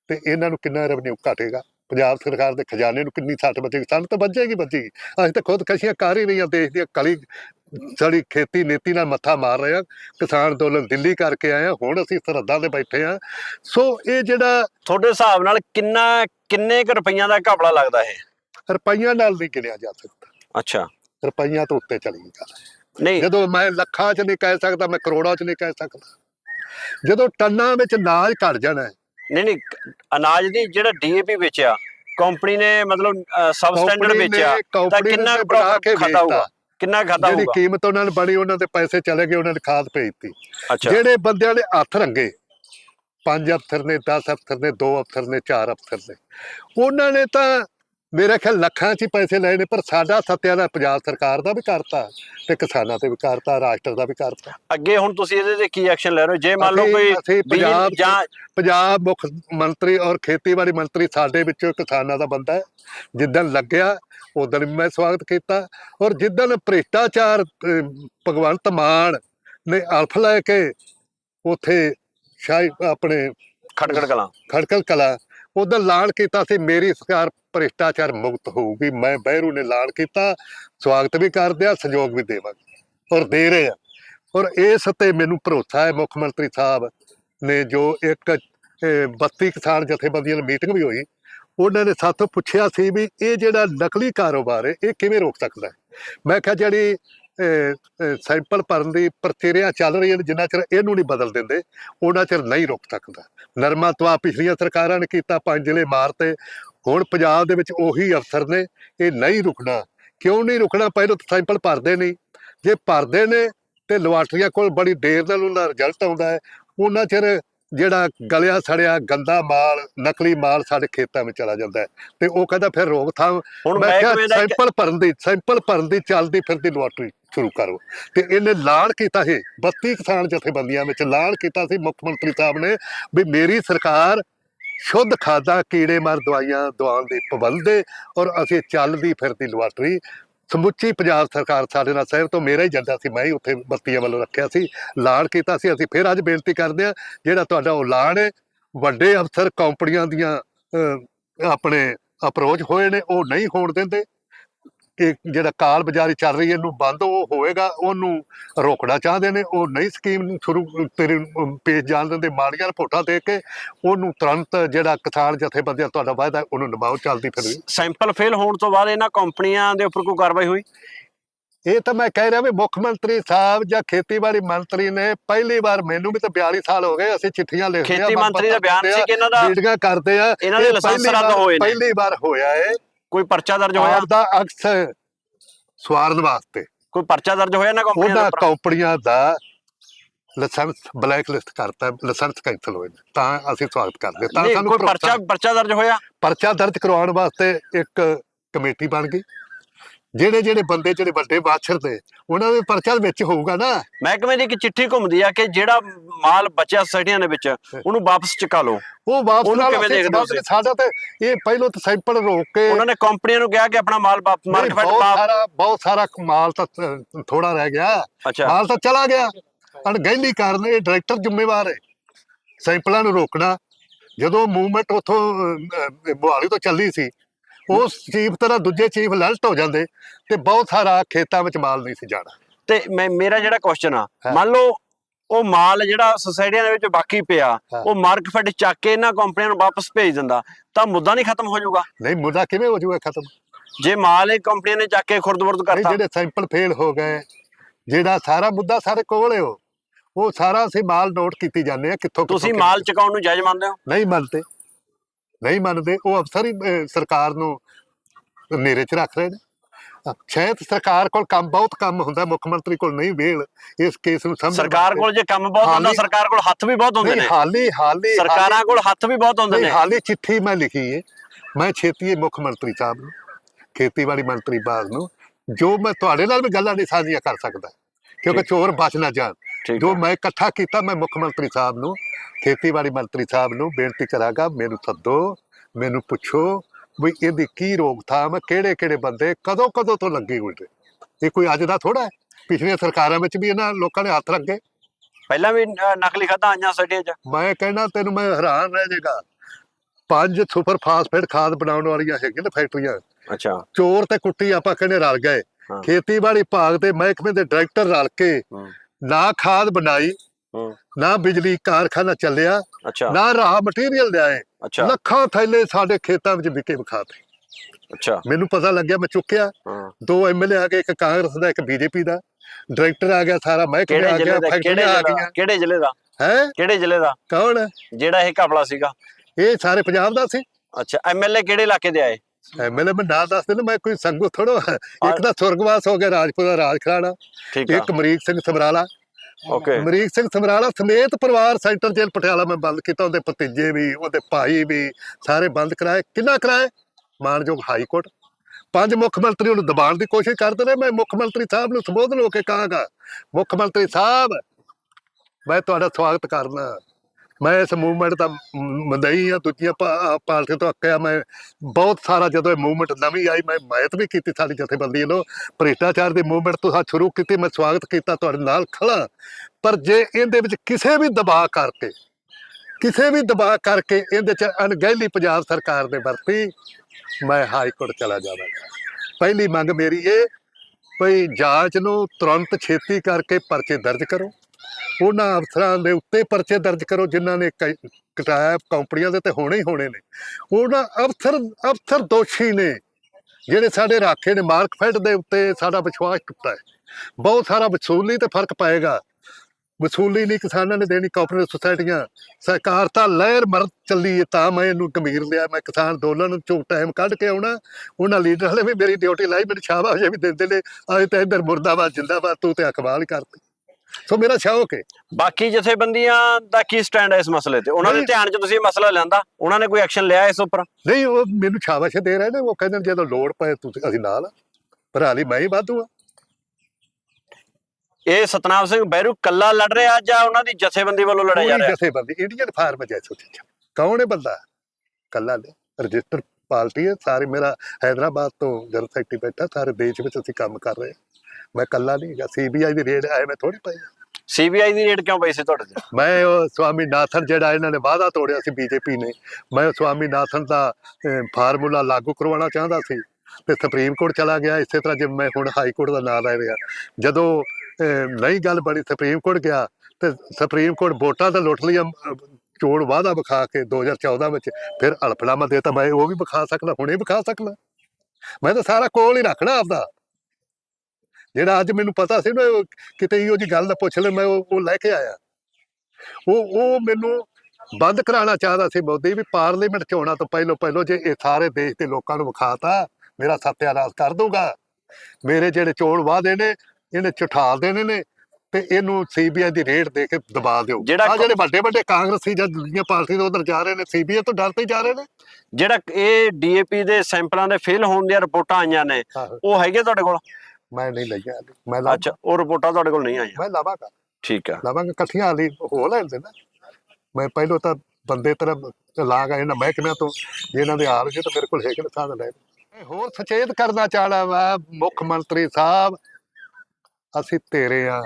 ਤੇ ਇਹਨਾਂ ਨੂੰ ਕਿੰਨਾ ਰੈਵਨਿਊ ਘਟੇਗਾ? ਪੰਜਾਬ ਸਰਕਾਰ ਦੇ ਖਜ਼ਾਨੇ ਨੂੰ ਕਿੰਨੀ ਸੱਟ ਬਚੇਗੀ ਸਾਨੂੰ ਤਾਂ ਬਚੇਗੀ ਬਚੇਗੀ ਅਸੀਂ ਤਾਂ ਖੁਦ ਕਸ਼ੀਆਂ ਕਰ ਹੀ ਰਹੀਆਂ ਦੇਸ਼ ਦੀਆਂ ਕਲੀ ਸਾਡੀ ਖੇਤੀ ਨੀਤੀ ਨਾਲ ਮੱਥਾ ਮਾਰ ਰਹੇ ਆ ਕਿਸਾਨ ਅੰਦੋਲਨ ਦਿੱਲੀ ਕਰਕੇ ਆਏ ਆ ਹੁਣ ਅਸੀਂ ਸਰਹੱਦਾਂ ਤੇ ਬੈਠੇ ਆ ਸੋ ਇਹ ਜਿਹੜਾ ਤੁਹਾਡੇ ਹਿਸਾਬ ਨਾਲ ਕਿੰਨਾ ਕਿੰਨੇ ਕੁ ਰੁਪਈਆਂ ਦਾ ਘਪਲਾ ਲੱਗਦਾ ਇਹ? ਰੁਪਈਆਂ ਨਾਲ ਨਹੀਂ ਗਿਣਿਆ ਜਾ ਸਕਦਾ। ਅੱਛਾ। ਰੁਪਈਆਂ ਤੋਂ ਉੱਤੇ ਚਲੀ ਗੱਲ ਨਹੀਂ। ਜਦੋਂ ਮੈਂ ਲੱਖਾਂ 'ਚ ਨਹੀਂ ਕਹਿ ਸਕਦਾ ਮੈਂ ਕਰੋੜਾਂ 'ਚ ਨਹੀਂ ਕਹਿ ਸਕਦਾ। ਜਦੋਂ ਟੰਨਾਂ ਵਿੱਚ ਨਾਜ ਘਟ ਜਾਣਾ ਹੈ, ਨਹੀਂ ਨਹੀਂ ਅਨਾਜ ਦੀ ਜਿਹੜਾ ਡੀਏਪੀ ਵੇਚਿਆ ਕੰਪਨੀ ਨੇ ਮਤਲਬ ਸਬ ਸਟੈਂਡਰਡ ਵੇਚਿਆ ਤਾਂ ਕਿੰਨਾ ਬਣਾ ਕੇ ਖਾਤਾ ਹੋਊਗਾ? ਵੇਚਤਾ। ਕਿੰਨਾ ਖਾਤਾ ਜਿਹੜੀ ਹੋਊਗਾ? ਕੀਮਤ ਉਹਨਾਂ ਨੇ ਬਣੀ ਉਹਨਾਂ ਦੇ ਪੈਸੇ ਚਲੇ ਗਏ ਉਹਨਾਂ ਨੇ ਖਾਦ ਭੇਜਤੀ ਜਿਹੜੇ ਬੰਦਿਆਂ ਨੇ ਹੱਥ ਰੰਗੇ ਪੰਜ ਅਫਸਰ ਨੇ 10 ਅਫਸਰ ਨੇ 2 ਅਫਸਰ ਨੇ 4 ਅਫਸਰ ਨੇ ਉਹਨਾਂ ਨੇ ਤਾਂ ਮੇਰੇ ਖਿਆਲ ਲੱਖਾਂ 'ਚ ਪੈਸੇ ਲਏ ਨੇ ਪਰ ਸਾਡਾ ਸੱਤਿਆ ਦਾ ਪੰਜਾਬ ਸਰਕਾਰ ਦਾ ਵੀ ਕਰਤਾ ਤੇ ਕਿਸਾਨਾਂ ਤੇ ਵੀ ਕਰਤਾ ਰਾਸ਼ਟਰ ਦਾ ਵੀ ਕਰਤਾ। ਅੱਗੇ ਹੁਣ ਤੁਸੀਂ ਇਹਦੇ ਤੇ ਕੀ ਐਕਸ਼ਨ ਲੈ ਰਹੇ ਹੋ? ਜੇ ਮੰਨ ਲਓ ਕੋਈ ਪੰਜਾਬ ਜਾਂ ਪੰਜਾਬ ਮੁੱਖ ਮੰਤਰੀ ਔਰ ਖੇਤੀਬਾੜੀ ਮੰਤਰੀ ਸਾਡੇ ਵਿੱਚੋਂ ਕਿਸਾਨਾਂ ਦਾ ਬੰਦਾ ਹੈ। ਜਿੱਦਣ ਲੱਗਿਆ ਉਦੋਂ ਵੀ ਮੈਂ ਸਵਾਗਤ ਕੀਤਾ। ਔਰ ਜਿੱਦਣ ਭ੍ਰਿਸ਼ਟਾਚਾਰ ਭਗਵੰਤ ਮਾਨ ਨੇ ਅਲਫ ਲੈ ਕੇ ਉਥੇ ਸ਼ਾਹੀ ਆਪਣੇ ਖਟਖੜ ਕਲਾਂ। ਖੜਕਲ ਕਲਾ ਉਦੋਂ ਐਲਾਨ ਕੀਤਾ ਸੀ ਮੇਰੀ ਸਰਕਾਰ ਭ੍ਰਿਸ਼ਟਾਚਾਰ ਮੁਕਤ ਹੋਊਗੀ ਮੈਂ ਬਹਿਰੂ ਨੇ ਐਲਾਨ ਕੀਤਾ ਸਵਾਗਤ ਵੀ ਕਰਦੇ ਆ ਸਹਿਯੋਗ ਵੀ ਦੇਵਾਂਗੇ ਔਰ ਦੇ ਰਹੇ ਆ। ਔਰ ਇਸ ਤੇ ਮੈਨੂੰ ਭਰੋਸਾ ਹੈ ਮੁੱਖ ਮੰਤਰੀ ਸਾਹਿਬ ਨੇ ਜੋ ਇੱਕ ਅਹ, 32 ਕਿਸਾਨ ਜਥੇਬੰਦੀਆਂ ਨਾਲ ਮੀਟਿੰਗ ਵੀ ਹੋਈ ਉਹਨਾਂ ਨੇ ਸਾਥੋਂ ਪੁੱਛਿਆ ਸੀ ਵੀ ਇਹ ਜਿਹੜਾ ਨਕਲੀ ਕਾਰੋਬਾਰ ਹੈ ਇਹ ਕਿਵੇਂ ਰੋਕ ਸਕਦਾ ਮੈਂ ਕਿਹਾ ਜਿਹੜੀ ਸੈਂਪਲ ਭਰਨ ਦੀ ਪ੍ਰਕਿਰਿਆ ਚੱਲ ਰਹੀ ਹੈ ਜਿੰਨਾ ਚਿਰ ਇਹਨੂੰ ਨਹੀਂ ਬਦਲ ਦਿੰਦੇ ਉਹਨਾਂ ਚਿਰ ਨਹੀਂ ਰੋਕ ਸਕਦਾ। ਨਰਮਾ ਤਵਾ ਪਿਛਲੀਆਂ ਸਰਕਾਰਾਂ ਨੇ ਕੀਤਾ ਪੰਜ ਜ਼ਿਲ੍ਹੇ ਮਾਰਤੇ। ਹੁਣ ਪੰਜਾਬ ਦੇ ਵਿੱਚ ਉਹੀ ਅਫਸਰ ਨੇ ਇਹ ਨਹੀਂ ਰੁਕਣਾ। ਕਿਉਂ ਨਹੀਂ ਰੁਕਣਾ? ਪਹਿਲਾਂ ਤਾਂ ਸੈਂਪਲ ਭਰਦੇ ਨਹੀਂ। ਜੇ ਭਰਦੇ ਨੇ ਤੇ ਲੈਬਾਰਟਰੀਆਂ ਕੋਲ ਬੜੀ ਦੇਰ ਨਾਲ ਉਹਨਾਂ ਦਾ ਰਿਜ਼ਲਟ ਆਉਂਦਾ ਹੈ। ਉਹਨਾਂ ਚਿਰ ਜਿਹੜਾ ਗਲਿਆ ਸੜਿਆ ਗੰਦਾ ਮਾਲ ਨਕਲੀ ਮਾਲ ਸਾਡੇ ਖੇਤਾਂ ਵਿੱਚ ਚਲਾ ਜਾਂਦਾ ਹੈ। ਤੇ ਉਹ ਕਹਿੰਦਾ ਫਿਰ ਰੋਕਥਾਮ। ਹੁਣ ਮੈਂ ਕਿਹਾ ਸੈਂਪਲ ਭਰਨ ਦੀ ਸੈਂਪਲ ਭਰਨ ਦੀ ਚੱਲਦੀ ਫਿਰਦੀ ਲੈਬਾਰਟਰੀ ਸ਼ੁਰੂ ਕਰੋ। ਤੇ ਇਹਨੇ ਐਲਾਨ ਕੀਤਾ ਸੀ 32 ਕਿਸਾਨ ਜਥੇਬੰਦੀਆਂ ਵਿੱਚ ਐਲਾਨ ਕੀਤਾ ਸੀ, ਮੁੱਖ ਮੰਤਰੀ ਸਾਹਿਬ ਨੇ, ਵੀ ਮੇਰੀ ਸਰਕਾਰ ਸ਼ੁੱਧ ਖਾਦਾਂ ਕੀੜੇਮਾਰ ਦਵਾਈਆਂ ਦਵਾਉਣ ਦੀ ਪਾਬੰਦ ਔਰ ਅਸੀਂ ਚੱਲਦੀ ਫਿਰਦੀ ਲੈਬਾਰਟਰੀ ਸਮੁੱਚੀ ਪੰਜਾਬ ਸਰਕਾਰ ਸਾਡੇ ਨਾਲ ਸਹਿਮਤ ਤੋਂ ਮੇਰਾ ਹੀ ਏਜੰਡਾ ਸੀ, ਮੈਂ ਹੀ ਉੱਥੇ ਬੱਤੀਆਂ ਵੱਲੋਂ ਰੱਖਿਆ ਸੀ, ਐਲਾਨ ਕੀਤਾ ਸੀ। ਅਸੀਂ ਫਿਰ ਅੱਜ ਬੇਨਤੀ ਕਰਦੇ ਹਾਂ, ਜਿਹੜਾ ਤੁਹਾਡਾ ਉਹ ਐਲਾਨ ਹੈ ਵੱਡੇ ਅਫਸਰ ਕੰਪਨੀਆਂ ਦੀਆਂ ਆਪਣੇ ਅਪਰੋਚ ਹੋਏ ਨੇ, ਉਹ ਨਹੀਂ ਹੋਣ ਦਿੰਦੇ। ਇਹ ਜਿਹੜਾ ਕਾਲ ਬਾਜ਼ਾਰੀ ਚੱਲ ਰਹੀ ਹੈ ਇਹਨੂੰ ਬੰਦ ਉਹ ਹੋਏਗਾ ਉਹਨੂੰ ਰੋਕਣਾ ਚਾਹੁੰਦੇ ਨੇ ਉਹ ਨਈ ਸਕੀਮ ਨੂੰ ਸ਼ੁਰੂ ਤੇਰੇ ਪੇਸ਼ ਜਾਣ ਦਿੰਦੇ ਮਾੜੀਆਂ ਰਿਪੋਰਟਾਂ ਦੇ ਕੇ ਉਹਨੂੰ ਤੁਰੰਤ ਜਿਹੜਾ ਕਿਸਾਨ ਜਥੇਬੰਦੀਆਂ ਤੁਹਾਡਾ ਵਾਅਦਾ ਉਹਨੂੰ ਨਿਭਾਓ ਚੱਲਦੀ ਫਿਰਦੀ ਸੈਂਪਲ ਫੇਲ ਹੋਣ ਤੋਂ ਬਾਅਦ ਇਹਨਾਂ ਕੰਪਨੀਆਂ ਦੇ ਉੱਪਰ ਕੋਈ ਕਾਰਵਾਈ ਹੋਈ? ਇਹ ਤਾਂ ਮੈਂ ਕਹਿ ਰਿਹਾ ਵੀ ਮੁੱਖ ਮੰਤਰੀ ਸਾਹਿਬ ਜਾਂ ਖੇਤੀਬਾੜੀ ਮੰਤਰੀ ਨੇ ਪਹਿਲੀ ਵਾਰ ਮੈਨੂੰ ਵੀ ਤਾਂ 42 ਸਾਲ ਹੋ ਗਏ ਅਸੀਂ ਚਿੱਠੀਆਂ ਲਿਖਦੇ ਆ ਖੇਤੀ ਮੰਤਰੀ ਦਾ ਬਿਆਨ ਸੀ ਕਿ ਇਹਨਾਂ ਦਾ ਮੀਟਿੰਗਾਂ ਕਰਦੇ ਆ ਇਹਨਾਂ ਦੇ ਲਾਇਸੈਂਸ ਪਹਿਲੀ ਰੱਦ ਵਾਰ- ਹੋਏ ਨੇ। ਪਹਿਲੀ ਵਾਰ ਹੋਇਆ ਹੈ। ਕੋਈ ਪਰਚਾ ਦਰਜ ਹੋਇਆ? ਆਪਦਾ ਅਕਸ ਸਵਾਰਨ ਵਾਸਤੇ। ਕੋਈ ਪਰਚਾ ਦਰਜ ਹੋਇਆ ਇਹਨਾਂ ਕੰਪਨੀਆਂ ਦੇ ਉਹਨਾਂ ਉੱਪਰ? ਕੰਪਨੀਆਂ ਦਾ ਲਾਇਸੈਂਸ ਬਲੈਕ ਲਿਸਟ ਕਰਤਾ ਲਾਇਸੈਂਸ ਕੈਂਸਲ ਹੋਏ ਨੇ। ਤਾਂ ਅਸੀਂ ਸਵਾਗਤ ਕਰਦੇ ਤਾਂ ਸਾਨੂੰ ਕੋਈ ਪਰਚਾ ਪਰਚਾ ਦਰਜ ਹੋਇਆ? ਪਰਚਾ ਦਰਜ ਕਰਵਾਉਣ ਵਾਸਤੇ ਇੱਕ ਕਮੇਟੀ ਬਣ ਗਈ। ਜਿਹੜੇ ਜਿਹੜੇ ਬੰਦੇ ਜਿਹੜੇ ਵੱਡੇ ਬਾਛਰ ਦੇ ਉਹਨਾਂ ਦੇ ਪਰਚਾ ਵਿੱਚ ਹੋਊਗਾ ਨਾ। ਮਹਿਕਮੇ ਦੀ ਇੱਕ ਚਿੱਠੀ ਘੁੰਮਦੀ ਆ ਕਿ ਜਿਹੜਾ ਮਾਲ ਬਚਿਆ ਸੋਸਾਇਟੀਆਂ ਦੇ ਵਿੱਚ ਉਹਨੂੰ ਵਾਪਸ ਚੁਕਾ ਲਓ। ਉਹ ਵਾਪਸ ਨਾਲ ਕਿਵੇਂ ਦੇਖਦੇ ਹੋ ਸਾਡਾ ਤੇ ਇਹ ਪਹਿਲੋਂ ਤਾਂ ਸੈਂਪਲ ਰੋਕ ਕੇ ਉਹਨਾਂ ਨੇ ਕੰਪਨੀਆਂ ਨੂੰ ਕਿਹਾ ਕਿ ਆਪਣਾ ਮਾਲ ਮਾਰਕੀਟ ਬਹੁਤ ਵਾਪਸ ਸਾਰਾ ਬਹੁਤ ਸਾਰਾ ਮਾਲ ਤਾਂ ਥੋੜਾ ਰਹਿ ਗਿਆ। ਮਾਲ ਤਾਂ ਚਲਾ ਗਿਆ। ਅਣਗਹਿਲੀ ਕਾਰਨ ਇਹ ਡਾਇਰੈਕਟਰ ਜ਼ਿੰਮੇਵਾਰ ਹੈ। ਸੈਂਪਲਾਂ ਨੂੰ ਰੋਕਣਾ। ਜਦੋਂ ਮੂਵਮੈਂਟ ਉਥੋਂ ਮੁਹਾਲੀ ਤੋਂ ਚੱਲੀ ਸੀ ਉਸ ਚੀਫ ਤਰ੍ਹਾਂ ਦੂਜੇ ਚੀਫ ਅਲਰਟ ਹੋ ਜਾਂਦੇ ਤੇ ਬਹੁਤ ਸਾਰਾ ਖੇਤਾਂ ਵਿੱਚ ਮਾਲ ਨਹੀਂ ਸੀ ਜਾਣਾ। ਤੇ ਮੈਂ ਮੇਰਾ ਜਿਹੜਾ ਕੁਐਸਚਨ ਆ। ਮੰਨ ਲਓ ਉਹ ਮਾਲ ਜਿਹੜਾ ਸੁਸਾਇਟੀਆਂ ਦੇ ਵਿੱਚ ਬਾਕੀ ਪਿਆ। ਉਹ ਮਾਰਕੀਟ ਚੱਕ ਕੇ ਇਹਨਾਂ ਕੰਪਨੀਆਂ ਨੂੰ ਵਾਪਸ ਭੇਜ ਦਿੰਦਾ ਤਾਂ ਮੁੱਦਾ ਨਹੀਂ ਖਤਮ ਹੋ ਜਾਊਗਾ? ਨਹੀਂ ਮੁੱਦਾ ਕਿਵੇਂ ਹੋ ਜਾਊਗਾ ਖਤਮ? ਜੇ ਮਾਲ ਇਹ ਕੰਪਨੀਆਂ ਨੇ ਚੱਕ ਕੇ ਖੁਰਦ-ਬੁਰਦ ਕਰਤਾ। ਜਿਹੜੇ ਸੈਂਪਲ ਫੇਲ ਹੋ ਗਏ ਜਿਹੜਾ ਸਾਰਾ ਮੁੱਦਾ ਸਾਡੇ ਕੋਲ ਹੈ ਉਹ ਸਾਰਾ ਅਸੀਂ ਮਾਲ ਨੋਟ ਕੀਤੀ ਜਾਂਦੇ ਆ ਕਿੱਥੋਂ ਤੁਸੀਂ ਮਾਲ ਚੁਕਾਉਣ ਨੂੰ ਜਾਇਜ਼ ਮੰਨਦੇ ਹੋ? ਨਹੀਂ ਮੰਨਦੇ। ਨਹੀਂ ਮੰਨਦੇ ਉਹ ਅਫਸਰ ਹੀ ਸਰਕਾਰ ਨੂੰ ਨੇਰੇ 'ਚ ਰੱਖ ਰਹੇ ਨੇ। ਸ਼ਾਇਦ ਸਰਕਾਰ ਕੋਲ ਕੰਮ ਬਹੁਤ ਕੰਮ ਹੁੰਦਾ ਮੁੱਖ ਮੰਤਰੀ ਕੋਲ ਨਹੀਂ ਵੇਲ ਇਸ ਕੇਸ ਨੂੰ ਸਮਝਣ ਸਰਕਾਰ। ਕੋਲ ਜੇ ਕੰਮ ਬਹੁਤ ਹੁੰਦਾ ਸਰਕਾਰ ਕੋਲ ਹੱਥ ਵੀ ਬਹੁਤ ਹੁੰਦੇ ਨੇ। ਹਾਲੀ ਹਾਲੀ ਸਰਕਾਰਾਂ ਕੋਲ ਹੱਥ ਵੀ ਬਹੁਤ ਹੁੰਦੇ ਨੇ। ਹਾਲੀ ਚਿੱਠੀ ਮੈਂ ਲਿਖੀ ਹੈ ਮੈਂ ਛੇਤੀ ਮੁੱਖ ਮੰਤਰੀ ਸਾਹਿਬ ਨੂੰ ਖੇਤੀਬਾੜੀ ਮੰਤਰੀ ਬਾਦ ਨੂੰ ਜੋ ਮੈਂ ਤੁਹਾਡੇ ਨਾਲ ਵੀ ਗੱਲਾਂ ਨਹੀਂ ਸਾਂਝੀਆਂ ਕਰ ਸਕਦਾ ਕਿਉਂਕਿ। ਚੋਰ ਬਚ ਨਾ ਜਾਣ। ਠੀਕ ਜੋ। ਮੈਂ ਇਕੱਠਾ ਕੀਤਾ ਮੈਂ ਮੁੱਖ ਮੰਤਰੀ ਸਾਹਿਬ ਨੂੰ ਖੇਤੀਬਾੜੀ ਮੰਤਰੀ ਸਾਹਿਬ ਨੂੰ ਬੇਨਤੀ ਕਰਾਂਗਾ ਮੈਨੂੰ ਸੱਦੋ ਮੈਨੂੰ ਪੁੱਛੋ ਵੀ ਇਹਦੀ ਕੀ ਰੋਕਥਾਮ ਕਿਹੜੇ ਕਿਹੜੇ ਬੰਦੇ ਕਦੋਂ ਕਦੋਂ ਤੋਂ ਲੱਗੇ ਹੋਏ ਇਹ ਕੋਈ ਅੱਜ ਦਾ ਥੋੜਾ ਹੈ? ਪਿਛਲੀਆਂ ਸਰਕਾਰਾਂ ਵਿੱਚ ਵੀ ਇਹਨਾਂ ਲੋਕਾਂ ਨੇ ਹੱਥ ਰੱਖੇ। ਪਹਿਲਾਂ ਵੀ ਨਕਲੀ ਖਾਦਾਂ ਆਈਆਂ ਸਟੇਆਂ 'ਚ। ਮੈਂ ਕਹਿੰਦਾ ਤੈਨੂੰ ਮੈਂ ਹੈਰਾਨ ਰਹਿ ਜਾਏਗਾ। ਪੰਜ ਸੁਪਰ ਫਾਸਫੇਟ ਖਾਦ ਬਣਾਉਣ ਵਾਲੀਆਂ ਹੈਗੀਆਂ ਨੇ ਫੈਕਟਰੀਆਂ। ਅੱਛਾ। ਚੋਰ ਤੇ ਕੁੱਟੀ ਆਪਾਂ ਕਹਿੰਦੇ ਰਲ ਗਏ। ਖੇਤੀਬਾੜੀ ਵਿਭਾਗ ਦੇ ਮਹਿਕਮੇ ਦੇ ਡਾਇਰੈਕਟਰ ਰਲ ਕੇ। ਨਾ ਖਾਦ ਬਣਾਈ। ਨਾ ਬਿਜਲੀ ਕਾਰਖਾਨਾ ਚੱਲਿਆ ਨਾ ਰਾਹ ਮਟੀਰੀਅਲ ਲਿਆਏ। ਲੱਖਾਂ ਥੈਲੇ ਸਾਡੇ ਖੇਤਾਂ ਵਿੱਚ ਵਿਕੇ ਵਿਖਾਤੇ। ਅੱਛਾ। ਮੈਨੂੰ ਪਤਾ ਲੱਗਿਆ ਮੈਂ ਚੁੱਕਿਆ। ਦੋ ਐਮਐਲਏ ਆ ਗਏ ਇੱਕ ਕਾਂਗਰਸ ਦਾ ਇੱਕ ਬੀਜੇਪੀ ਦਾ। ਡਾਇਰੈਕਟਰ ਆ ਗਿਆ ਸਾਰਾ ਮਹਿਕਮਾ ਆ ਗਿਆ ਫੈਕਟਰੀਆਂ ਆ ਗਈਆਂ। ਕਿਹੜੇ ਜ਼ਿਲ੍ਹੇ ਦਾ? ਹੈ? ਕਿਹੜੇ ਜ਼ਿਲ੍ਹੇ ਦਾ? ਕੌਣ? ਜਿਹੜਾ ਇਹ ਘਪਲਾ ਸੀਗਾ? ਇਹ ਸਾਰੇ ਪੰਜਾਬ ਦਾ ਸੀ। ਅੱਛਾ ਐਮਐਲਏ ਕਿਹੜੇ ਇਲਾਕੇ ਦੇ ਆਏ? ਐਮਐਲਏ ਮੈਂ ਨਾਂ ਦੱਸ ਦਿੰਦਾ ਮੈਂ ਕੋਈ ਸੰਗੂ ਥੋੜੋ ਇੱਕ ਤਾਂ ਸੁਰਗਵਾਸ ਹੋ ਗਿਆ ਰਾਜਪੁਰ ਦਾ ਰਾਜ ਖਰਾਣਾ ਇੱਕ ਅਮਰੀਕ ਸਿੰਘ ਸਮਰਾਲਾ। ਓਕੇ। ਅਮਰੀਕ ਸਿੰਘ ਸਮਰਾਲਾ ਸਮੇਤ ਪਰਿਵਾਰ ਸੈਂਟਰ ਜੇਲ੍ਹ ਪਟਿਆਲਾ ਮੈਂ ਬੰਦ ਕੀਤਾ ਉਹਦੇ ਭਤੀਜੇ ਵੀ ਉਹਦੇ ਭਾਈ ਵੀ ਸਾਰੇ ਬੰਦ ਕਰਾਏ। ਕਿੰਨਾ ਕਰਾਏ? ਮਾਨਯੋਗ ਹਾਈ ਕੋਰਟ। ਪੰਜ ਮੁੱਖ ਮੰਤਰੀ ਉਹਨੂੰ ਦਬਾਉਣ ਦੀ ਕੋਸ਼ਿਸ਼ ਕਰਦੇ ਨੇ ਮੈਂ ਮੁੱਖ ਮੰਤਰੀ ਸਾਹਿਬ ਨੂੰ ਸੰਬੋਧਨ ਹੋ ਕੇ ਕਹਾਂਗਾ ਮੁੱਖ ਮੰਤਰੀ ਸਾਹਿਬ ਮੈਂ ਤੁਹਾਡਾ ਸਵਾਗਤ ਕਰਨਾ ਮੈਂ ਇਸ ਮੂਵਮੈਂਟ ਦਾ ਮਦਈ ਆ ਦੂਜੀਆਂ ਪਾ- ਪਾਰਟੀਆਂ ਤੋਂ ਅੱਕਿਆ ਮੈਂ ਬਹੁਤ ਸਾਰਾ ਜਦੋਂ ਇਹ ਮੂਵਮੈਂਟ ਨਵੀਂ ਆਈ, ਮੈਂ ਮਾਇਤ ਵੀ ਕੀਤੀ ਸਾਡੀ ਜਥੇਬੰਦੀ ਨੂੰ ਭ੍ਰਿਸ਼ਟਾਚਾਰ ਦੀ ਮੂਵਮੈਂਟ ਤੋਂ ਤੁਸੀਂ ਸ਼ੁਰੂ ਕੀਤੀ, ਮੈਂ ਸਵਾਗਤ ਕੀਤਾ, ਤੁਹਾਡੇ ਨਾਲ ਖੜਾ ਪਰ ਜੇ ਇਹਦੇ ਵਿੱਚ ਕਿਸੇ ਵੀ ਦਬਾਅ ਕਰਕੇ, ਕਿਸੇ ਵੀ ਦਬਾਅ ਕਰਕੇ ਇਹਦੇ ਚ ਅਣਗਹਿਲੀ ਪੰਜਾਬ ਸਰਕਾਰ ਨੇ ਵਰਤੀ, ਮੈਂ ਹਾਈ ਕੋਰਟ ਚਲਾ ਜਾਵਾਂਗਾ। ਪਹਿਲੀ ਮੰਗ ਮੇਰੀ ਇਹ, ਭਈ ਜਾਂਚ ਨੂੰ ਤੁਰੰਤ ਛੇਤੀ ਕਰਕੇ ਪਰਚੇ ਦਰਜ ਕਰੋ। ਉਹਨਾਂ ਅਫਸਰਾਂ ਦੇ ਉੱਤੇ ਪਰਚੇ ਦਰਜ ਕਰੋ, ਜਿਨ੍ਹਾਂ ਨੇ ਕਟਾਇਆ, ਕੰਪਨੀਆਂ ਦੇ ਤੇ ਹੋਣੇ ਹੀ ਹੋਣੇ ਨੇ। ਉਹਨਾਂ ਅਫਸਰ ਅਫਸਰ ਦੋਸ਼ੀ ਨੇ, ਜਿਹੜੇ ਸਾਡੇ ਰਾਖੇ ਨੇ ਮਾਰਕਫੈਡ ਦੇ ਉੱਤੇ ਸਾਡਾ ਵਿਸ਼ਵਾਸ ਟੁੱਟਾ ਹੈ। ਬਹੁਤ ਸਾਰਾ ਵਸੂਲੀ ਤੇ ਫ਼ਰਕ ਪਏਗਾ। ਵਸੂਲੀ ਨਹੀਂ ਕਿਸਾਨਾਂ ਨੇ ਦੇਣੀ ਕੋਆਪਰੇਟਿਵ ਸੁਸਾਇਟੀਆਂ। ਸਰਕਾਰ ਤਾਂ ਲਹਿਰ ਮਰ ਚੱਲੀ ਹੈ ਤਾਂ ਮੈਂ ਇਹਨੂੰ ਗੰਭੀਰ ਲਿਆ। ਮੈਂ ਕਿਸਾਨ ਅੰਦੋਲਨ ਨੂੰ ਚੋ ਟਾਈਮ ਕੱਢ ਕੇ ਆਉਣਾ। ਉਹਨਾਂ ਲੀਡਰ ਹਲੇ ਵੀ ਮੇਰੀ ਡਿਊਟੀ ਲਾਈ, ਮੈਨੂੰ ਸ਼ਾਬਾਸ਼ ਵੀ ਦਿੰਦੇ ਨੇ। ਅੱਜ ਤਾਂ ਇੱਧਰ ਮੁਰਦਾਬਾਦ, ਜਿੰਦਾਬਾਦ, ਤੂੰ ਤੇ ਅਕਬਾਲ ਹੀ ਕਰਤੀ ਸੋ ਮੇਰਾ ਸ਼ੌਕ ਹੈ ਬਾਕੀ ਜਥੇਬੰਦੀਆਂ ਦਾ ਕੀ ਸਟੈਂਡ ਹੈ ਇਸ ਮਸਲੇ ਤੇ? ਉਹਨਾਂ ਦੇ ਧਿਆਨ 'ਚ ਤੁਸੀਂ ਮਸਲਾ ਲਿਆਂਦਾ? ਉਹਨਾਂ ਨੇ ਕੋਈ ਐਕਸ਼ਨ ਲਿਆ ਇਸ ਉੱਪਰ? ਨਹੀਂ ਉਹ ਮੈਨੂੰ ਸ਼ਾਬਾਸ਼ ਦੇ ਰਹੇ ਨੇ ਉਹ ਕਹਿੰਦੇ ਨੇ ਜਦੋਂ ਲੋੜ ਪਏ ਤੁਸੀਂ ਅਸੀਂ ਨਾਲ ਆ। ਮੈਂ ਹੀ ਵਾਧੂ ਆ। ਇਹ ਸਤਨਾਮ ਸਿੰਘ ਬੈਰੂ ਕੱਲਾ ਲੜ ਰਿਹਾ ਜਾਂ ਉਹਨਾਂ ਦੀ ਜਥੇਬੰਦੀ ਵੱਲੋਂ ਲੜਿਆ ਜਾ ਪੂਰੀ ਰਿਹਾ? ਜਥੇਬੰਦੀ ਇੰਡੀਅਨ ਫਾਰਮ ਜੈਸੋ ਚੀਜ਼ ਕੌਣ ਹੈ ਬੰਦਾ? ਕੱਲਾ ਨੇ। ਰਜਿਸਟਰ ਪਾਰਟੀ ਹੈ ਸਾਰੇ ਮੇਰਾ ਹైదరాబాద్ ਤੋਂ ਜਨਰਲ ਸੈਕਟਰੀ ਬੈਠਾ ਸਾਰੇ ਦੇਸ਼ ਵਿੱਚ ਅਸੀਂ ਕੰਮ ਕਰ ਰਹੇ ਹਾਂ। ਮੈਂ ਕੱਲਾ ਨਹੀਂ ਹੈਗਾ ਸੀਬੀਆਈ ਦੀ ਰੇਡ ਆਏ ਮੈਂ ਥੋੜੀ ਪਾਈ ਸੀਬੀਆਈ ਦੀ ਰੇਡ ਕਿਉਂ ਪਈ ਸੀ ਤੁਹਾਡੇ ਤੇ? ਮੈਂ ਉਹ ਸਵਾਮੀ ਨਾਥਨ ਜਿਹੜਾ ਇਹਨਾਂ ਨੇ ਵਾਅਦਾ ਤੋੜਿਆ ਸੀ ਬੀਜੇਪੀ ਨੇ ਮੈਂ ਉਹ ਸਵਾਮੀ ਨਾਥਨ ਦਾ ਫਾਰਮੂਲਾ ਲਾਗੂ ਕਰਵਾਉਣਾ ਚਾਹੁੰਦਾ ਸੀ ਤੇ ਸੁਪਰੀਮ ਕੋਰਟ ਚਲਾ ਗਿਆ। ਇਸੇ ਤਰ੍ਹਾਂ ਜਿਵੇਂ ਮੈਂ ਹੁਣ ਹਾਈ ਕੋਰਟ ਦਾ ਨਾਮ ਲੈ ਰਿਹਾ। ਜਦੋਂ ਨਹੀਂ ਗੱਲ ਬਣੀ ਸੁਪਰੀਮ ਕੋਰਟ ਗਿਆ ਤੇ ਸੁਪਰੀਮ ਕੋਰਟ ਵੋਟਾਂ ਤਾਂ ਲੁੱਟ ਅਹ, ਚੋਣ ਵਾਅਦਾ ਵਿਖਾ ਕੇ 2014 ਵਿੱਚ। ਫਿਰ ਅਲਫਨਾਮਾ ਦੇਤਾ ਮੈਂ ਉਹ ਵੀ ਵਿਖਾ ਸਕਦਾ ਹੁਣੇ ਵਿਖਾ ਸਕਦਾ। ਮੈਂ ਤਾਂ ਸਾਰਾ ਕੋਲ ਹੀ ਰੱਖਣਾ ਆਪਦਾ। ਜਿਹੜਾ ਅੱਜ ਮੈਨੂੰ ਪਤਾ ਸੀ ਨਾ ਉਹ ਕਿਤੇ ਇਹੋ ਜੀ ਗੱਲ ਨਾ ਪੁੱਛ ਲੈ ਮੈਂ ਉਹ ਉਹ ਲੈ ਕੇ ਆਇਆ। ਉਹ ਉਹ ਮੈਨੂੰ ਬੰਦ ਕਰਾਉਣਾ ਚਾਹਦਾ ਸੀ ਮੋਦੀ ਵੀ ਪਾਰਲੀਮੈਂਟ ਚੋਣਾਂ ਤੋਂ ਪਹਿਲਾਂ ਪਹਿਲਾਂ ਜੇ ਇਹ ਸਾਰੇ ਦੇਸ਼ ਦੇ ਲੋਕਾਂ ਨੂੰ ਵਿਖਾਤਾ ਮੇਰਾ ਸੱਤਿਆਨਾਸ਼ ਕਰ ਦੂੰਗਾ ਮੇਰੇ ਜਿਹੜੇ ਚੋਣ ਵਾਅਦੇ ਨੇ ਇਹਨੇ ਝੁਠਾ ਦੇਣੇ ਨੇ ਤੇ ਇਹਨੂੰ ਸੀਬੀਆਈ ਦੀ ਰੇਡ ਦੇ ਕੇ ਦਬਾ ਦਿਓ। ਆ ਜਿਹੜੇ ਵੱਡੇ ਵੱਡੇ ਕਾਂਗਰਸੀ ਜਾਂ ਦੂਜੀਆਂ ਪਾਰਟੀ ਦੇ ਉਧਰ ਜਾ ਰਹੇ ਨੇ ਸੀਬੀਆਈ ਤੋਂ ਡਰਦੇ ਹੀ ਜਾ ਰਹੇ ਨੇ? ਜਿਹੜਾ ਇਹ ਡੀਏਪੀ ਦੇ ਸੈਂਪਲਾਂ ਦੇ ਫੇਲ ਹੋਣ ਦੀਆਂ ਰਿਪੋਰਟਾਂ ਆਈਆਂ ਨੇ ਉਹ ਹੈਗੇ ਤੁਹਾਡੇ ਕੋਲ? ਮੈਂ ਨਹੀਂ ਲਈਆਂ ਮੈਂ ਲਾ ਅੱਛਾ ਉਹ ਰਿਪੋਰਟਾਂ ਤੁਹਾਡੇ ਕੋਲ ਨਹੀਂ ਆਈਆਂ? ਮੈਂ ਲਾਵਾਂਗਾ। ਠੀਕ ਆ। ਲਾਵਾਂਗੇ ਇਕੱਠੀਆਂ ਲਈ ਹੋ ਲੈਣ ਦੇ ਨਾ ਮੈਂ ਪਹਿਲਾਂ ਤਾਂ ਬੰਦੇ ਤਰ੍ਹਾਂ ਲਾ ਗਿਆ ਇਹਨਾਂ ਮਹਿਕਮਿਆਂ ਤੋਂ ਜੇ ਇਹਨਾਂ ਦੇ ਹਾਲ ਜੇ ਤਾਂ ਮੇਰੇ ਕੋਲ ਹੈਗੇ ਨੇ ਸਾਧਨ ਲੈ ਹੋਰ ਸੁਚੇਤ ਕਰਨਾ ਚਾਹਣਾ ਵਾ ਮੁੱਖ ਮੰਤਰੀ ਸਾਹਿਬ ਅਸੀਂ ਤੇਰੇ ਆ।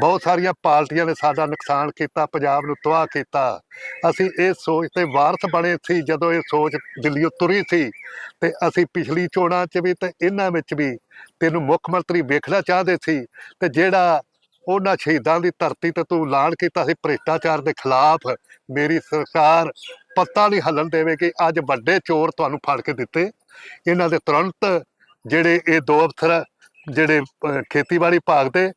ਬਹੁਤ ਸਾਰੀਆਂ ਪਾਰਟੀਆਂ ਨੇ ਸਾਡਾ ਨੁਕਸਾਨ ਕੀਤਾ, ਪੰਜਾਬ ਨੂੰ ਤਬਾਹ ਕੀਤਾ। ਅਸੀਂ ਇਹ ਸੋਚ ਤੇ ਵਾਰਸ ਬਣੇ ਸੀ ਜਦੋਂ ਇਹ ਸੋਚ ਦਿੱਲੀੋਂ ਤੁਰੀ ਸੀ ਤੇ ਅਸੀਂ ਪਿਛਲੀ ਚੋਣਾਂ 'ਚ ਵੀ ਤੇ ਇਹਨਾਂ ਵਿੱਚ ਵੀ ਤੈਨੂੰ ਮੁੱਖ ਮੰਤਰੀ ਵੇਖਣਾ ਚਾਹਦੇ ਸੀ ਤੇ ਜਿਹੜਾ ਉਹਨਾਂ ਸ਼ਹੀਦਾਂ ਦੀ ਧਰਤੀ ਤੇ ਤੂੰ ਐਲਾਨ ਕੀਤਾ ਸੀ ਭ੍ਰਿਸ਼ਟਾਚਾਰ ਦੇ ਖਿਲਾਫ, ਮੇਰੀ ਸਰਕਾਰ ਪੱਤਾ ਨਹੀਂ ਹੱਲਣ ਦੇਵੇਗੀ ਅੱਜ ਵੱਡੇ ਚੋਰ ਤੁਹਾਨੂੰ ਫੜ ਕੇ ਦਿੱਤੇ। ਇਹਨਾਂ ਦੇ ਤੁਰੰਤ ਜਿਹੜੇ ਇਹ ਦੋ ਅਫਸਰ, ਜਿਹੜੇ ਖੇਤੀਬਾੜੀ ਭਾਗ ਦੇ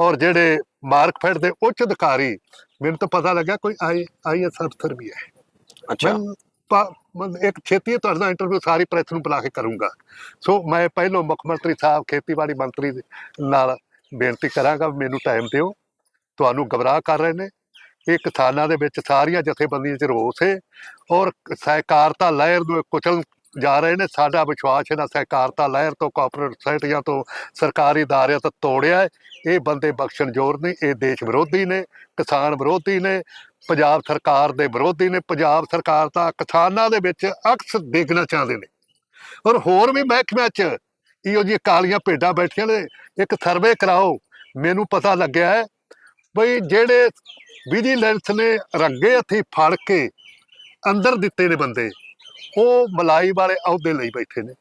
ਔਰ ਜਿਹੜੇ ਮਾਰਕਫੈਡ ਦੇ ਉੱਚ ਅਧਿਕਾਰੀ ਮੈਨੂੰ ਤਾਂ ਪਤਾ ਲੱਗਾ ਕੋਈ ਆਈ ਆਈਐਸ ਅਫਸਰ ਵੀ ਹੈ। ਅੱਛਾ। ਇੱਕ ਛੇਤੀ ਤੁਹਾਡਾ ਇੰਟਰਵਿਊ ਸਾਰੀ ਪ੍ਰੈਸ ਨੂੰ ਬੁਲਾ ਕੇ ਕਰੂੰਗਾ। ਸੋ ਮੈਂ ਪਹਿਲੋਂ ਮੁੱਖ ਮੰਤਰੀ ਸਾਹਿਬ ਖੇਤੀਬਾੜੀ ਮੰਤਰੀ ਨਾਲ ਬੇਨਤੀ ਕਰਾਂਗਾ ਮੈਨੂੰ ਟਾਈਮ ਦਿਓ। ਤੁਹਾਨੂੰ ਗਬਰਾਹ ਕਰ ਰਹੇ ਨੇ। ਇਹ ਕਿਸਾਨਾਂ ਦੇ ਵਿੱਚ ਸਾਰੀਆਂ ਜਥੇਬੰਦੀਆਂ 'ਚ ਰੋਸ ਹੈ ਔਰ ਸਹਿਕਾਰਤਾ ਲਹਿਰ ਨੂੰ ਕੁਚਲ ਜਾ ਰਹੇ ਨੇ, ਸਾਡਾ ਵਿਸ਼ਵਾਸ ਇਹਨਾਂ ਸਹਿਕਾਰਤਾ ਲਹਿਰ ਤੋਂ ਕਾਰਪੋਰੇਟ ਸੁਸਾਇਟੀਆਂ ਤੋਂ, ਸਰਕਾਰੀ ਅਦਾਰਿਆਂ ਤੋਂ ਤੋੜਿਆ ਇਹ ਬੰਦੇ ਬਖਸ਼ਣ ਜੋਰ ਨਹੀਂ, ਇਹ ਦੇਸ਼ ਵਿਰੋਧੀ ਨੇ, ਕਿਸਾਨ ਵਿਰੋਧੀ ਨੇ, ਪੰਜਾਬ ਸਰਕਾਰ ਦੇ ਵਿਰੋਧੀ ਨੇ, ਪੰਜਾਬ ਸਰਕਾਰ ਤਾਂ ਕਿਸਾਨਾਂ ਦੇ ਵਿੱਚ ਅਕਸ ਦੇਖਣਾ ਚਾਹੁੰਦੇ ਨੇ। ਔਰ ਹੋਰ ਵੀ ਮਹਿਕਮਿਆਂ 'ਚ ਇਹੋ ਜਿਹੀ ਕਾਲੀਆਂ ਭੇਡਾਂ ਬੈਠੀਆਂ ਨੇ, ਇੱਕ ਸਰਵੇ ਕਰਾਓ, ਮੈਨੂੰ ਪਤਾ ਲੱਗਿਆ ਹੈ ਬਈ ਜਿਹੜੇ ਵਿਜੀਲੈਂਸ ਨੇ, ਰੰਗੇ ਹੱਥੀ ਫੜ ਕੇ ਅੰਦਰ ਦਿੱਤੇ ਨੇ ਬੰਦੇ। ਉਹ ਮਲਾਈ ਵਾਲੇ ਅਹੁਦੇ ਲਈ ਬੈਠੇ ਨੇ।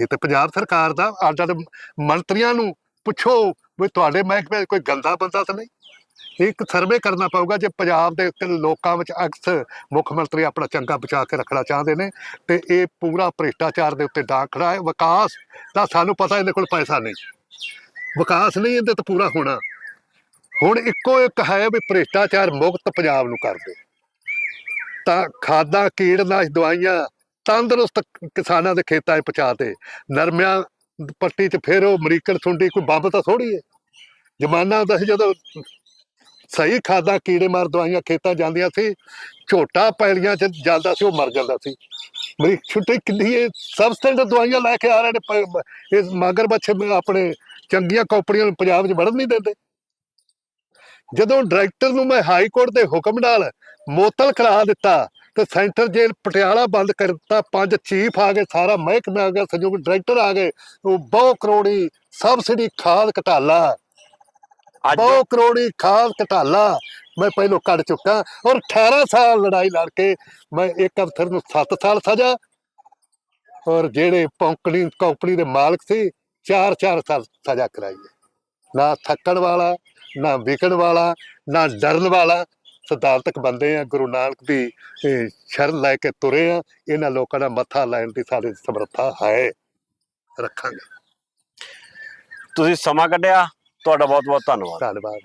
ਇਹ ਤਾਂ ਪੰਜਾਬ ਸਰਕਾਰ ਦਾ ਆਡਾ ਮੰਤਰੀਆਂ ਨੂੰ ਪੁੱਛੋ ਵੀ ਤੁਹਾਡੇ ਮਹਿਕਮੇ ਕੋਈ ਗੰਦਾ ਬੰਦਾ ਤਾਂ ਨਹੀਂ? ਇੱਕ ਸਰਵੇ ਕਰਨਾ ਪਊਗਾ ਜੇ ਪੰਜਾਬ ਦੇ ਕ- ਲੋਕਾਂ ਵਿੱਚ ਅਕਸ ਮੁੱਖ ਮੰਤਰੀ ਆਪਣਾ ਚੰਗਾ ਬਚਾ ਕੇ ਰੱਖਣਾ ਚਾਹੁੰਦੇ ਨੇ ਤੇ ਇਹ ਪੂਰਾ ਭ੍ਰਿਸ਼ਟਾਚਾਰ ਦੇ ਉੱਤੇ ਡਾਂਗ ਖੜਾ ਹੈ। ਵਿਕਾਸ ਦਾ ਸਾਨੂੰ ਪਤਾ ਇਹਦੇ ਕੋਲ ਪੈਸਾ ਨਹੀਂ। ਵਿਕਾਸ ਨਹੀਂ, ਇਹਦੇ ਤੋਂ ਪੂਰਾ ਹੋਣਾ। ਹੁਣ ਇੱਕੋ ਇੱਕ ਹੈ ਵੀ ਭ੍ਰਿਸ਼ਟਾਚਾਰ ਮੁਕਤ ਪੰਜਾਬ ਨੂੰ ਕਰ ਦੇ। ਤਾਂ ਖਾਦਾਂ ਕੀੜਨਾਸ਼ ਦਵਾਈਆਂ ਤੰਦਰੁਸਤ ਕਿਸਾਨਾਂ ਦੇ ਖੇਤਾਂ 'ਚ ਪਹੁੰਚਾ ਦੇ ਨਰਮਿਆਂ ਪੱਟੀ 'ਚ ਫਿਰ ਉਹ ਅਮਰੀਕਨ ਸੁੰਡੀ, ਕੋਈ ਬੰਬ ਤਾਂ ਥੋੜੀ ਹੈ ਜ਼ਮਾਨਾ ਹੁੰਦਾ ਸੀ ਜਦੋਂ ਸਹੀ ਖਾਦਾਂ ਕੀੜੇ ਮਾਰ ਦਵਾਈਆਂ ਖੇਤਾਂ ਜਾਂਦੀਆਂ ਸੀ, ਝੋਟਾ ਪੈਲੀਆਂ 'ਚ ਜਾਂਦਾ ਸੀ, ਉਹ ਮਰ ਜਾਂਦਾ ਸੀ। ਮੇਰੀ ਛੁੱਟੀ ਕਿੰਨੀ ਇਹ ਸਬਸਟੈਂਡ ਦਵਾਈਆਂ ਲੈ ਕੇ ਆ ਰਹੇ ਨੇ, ਪ- ਇਹ ਮਗਰ ਬੱਚੇ ਆਪਣੇ ਚੰਗੀਆਂ ਕੰਪਨੀਆਂ ਨੂੰ ਪੰਜਾਬ 'ਚ ਵੜਨ ਨਹੀਂ ਦਿੰਦੇ। ਜਦੋਂ ਡਾਇਰੈਕਟਰ ਨੂੰ ਮੈਂ ਹਾਈ ਕੋਰਟ ਦੇ ਹੁਕਮ ਨਾਲ ਮੋਤਲ ਕਰਾ ਦਿੱਤਾ ਤੇ ਸੈਂਟਰ ਜੇਲ੍ਹ ਪਟਿਆਲਾ ਬੰਦ ਕਰ ਦਿੱਤਾ ਪੰਜ ਚੀਫ ਆ ਗਏ ਸਾਰਾ ਮਹਿਕਮਾ ਆ ਗਿਆ ਸੰਯੋਗ ਡਾਇਰੈਕਟਰ ਆ ਗਏ ਉਹ ਬਹੁ ਕਰੋੜੀ ਸਬਸਿਡੀ ਖਾਦ ਘਟਾਲਾ। ਬਹੁ ਕਰੋੜੀ ਖਾਦ ਘਟਾਲਾ। ਮੈਂ ਪਹਿਲੋਂ ਕੱਢ ਚੁੱਕਾ ਔਰ 18 ਸਾਲ ਲੜਾਈ ਲੜ ਕੇ ਮੈਂ ਇੱਕ ਅਫਸਰ ਨੂੰ 7 ਸਾਲ ਸਜ਼ਾ ਔਰ ਜਿਹੜੇ ਪੌਂਕਣੀ ਕੰਪਨੀ ਦੇ ਮਾਲਕ ਸੀ 4-4 ਸਾਲ ਸਜ਼ਾ ਕਰਾਈ ਨਾ ਥੱਕਣ ਵਾਲਾ ਨਾ ਵਿਕਣ ਵਾਲਾ ਨਾ ਡਰਨ ਵਾਲਾ ਸਿਧਾਂਤਕ ਬੰਦੇ ਆ ਗੁਰੂ ਨਾਨਕ ਦੀ ਸ਼ਰਨ ਲੈ ਕੇ ਤੁਰੇ ਆ ਇਹਨਾਂ ਲੋਕਾਂ ਦਾ ਮੱਥਾ ਲੈਣ ਦੀ ਸਾਡੀ ਸਮਰੱਥਾ ਹੈ। ਰੱਖਾਂਗੇ। ਤੁਸੀਂ ਸਮਾਂ ਕੱਢਿਆ ਤੁਹਾਡਾ ਬਹੁਤ ਬਹੁਤ ਧੰਨਵਾਦ। ਧੰਨਵਾਦ।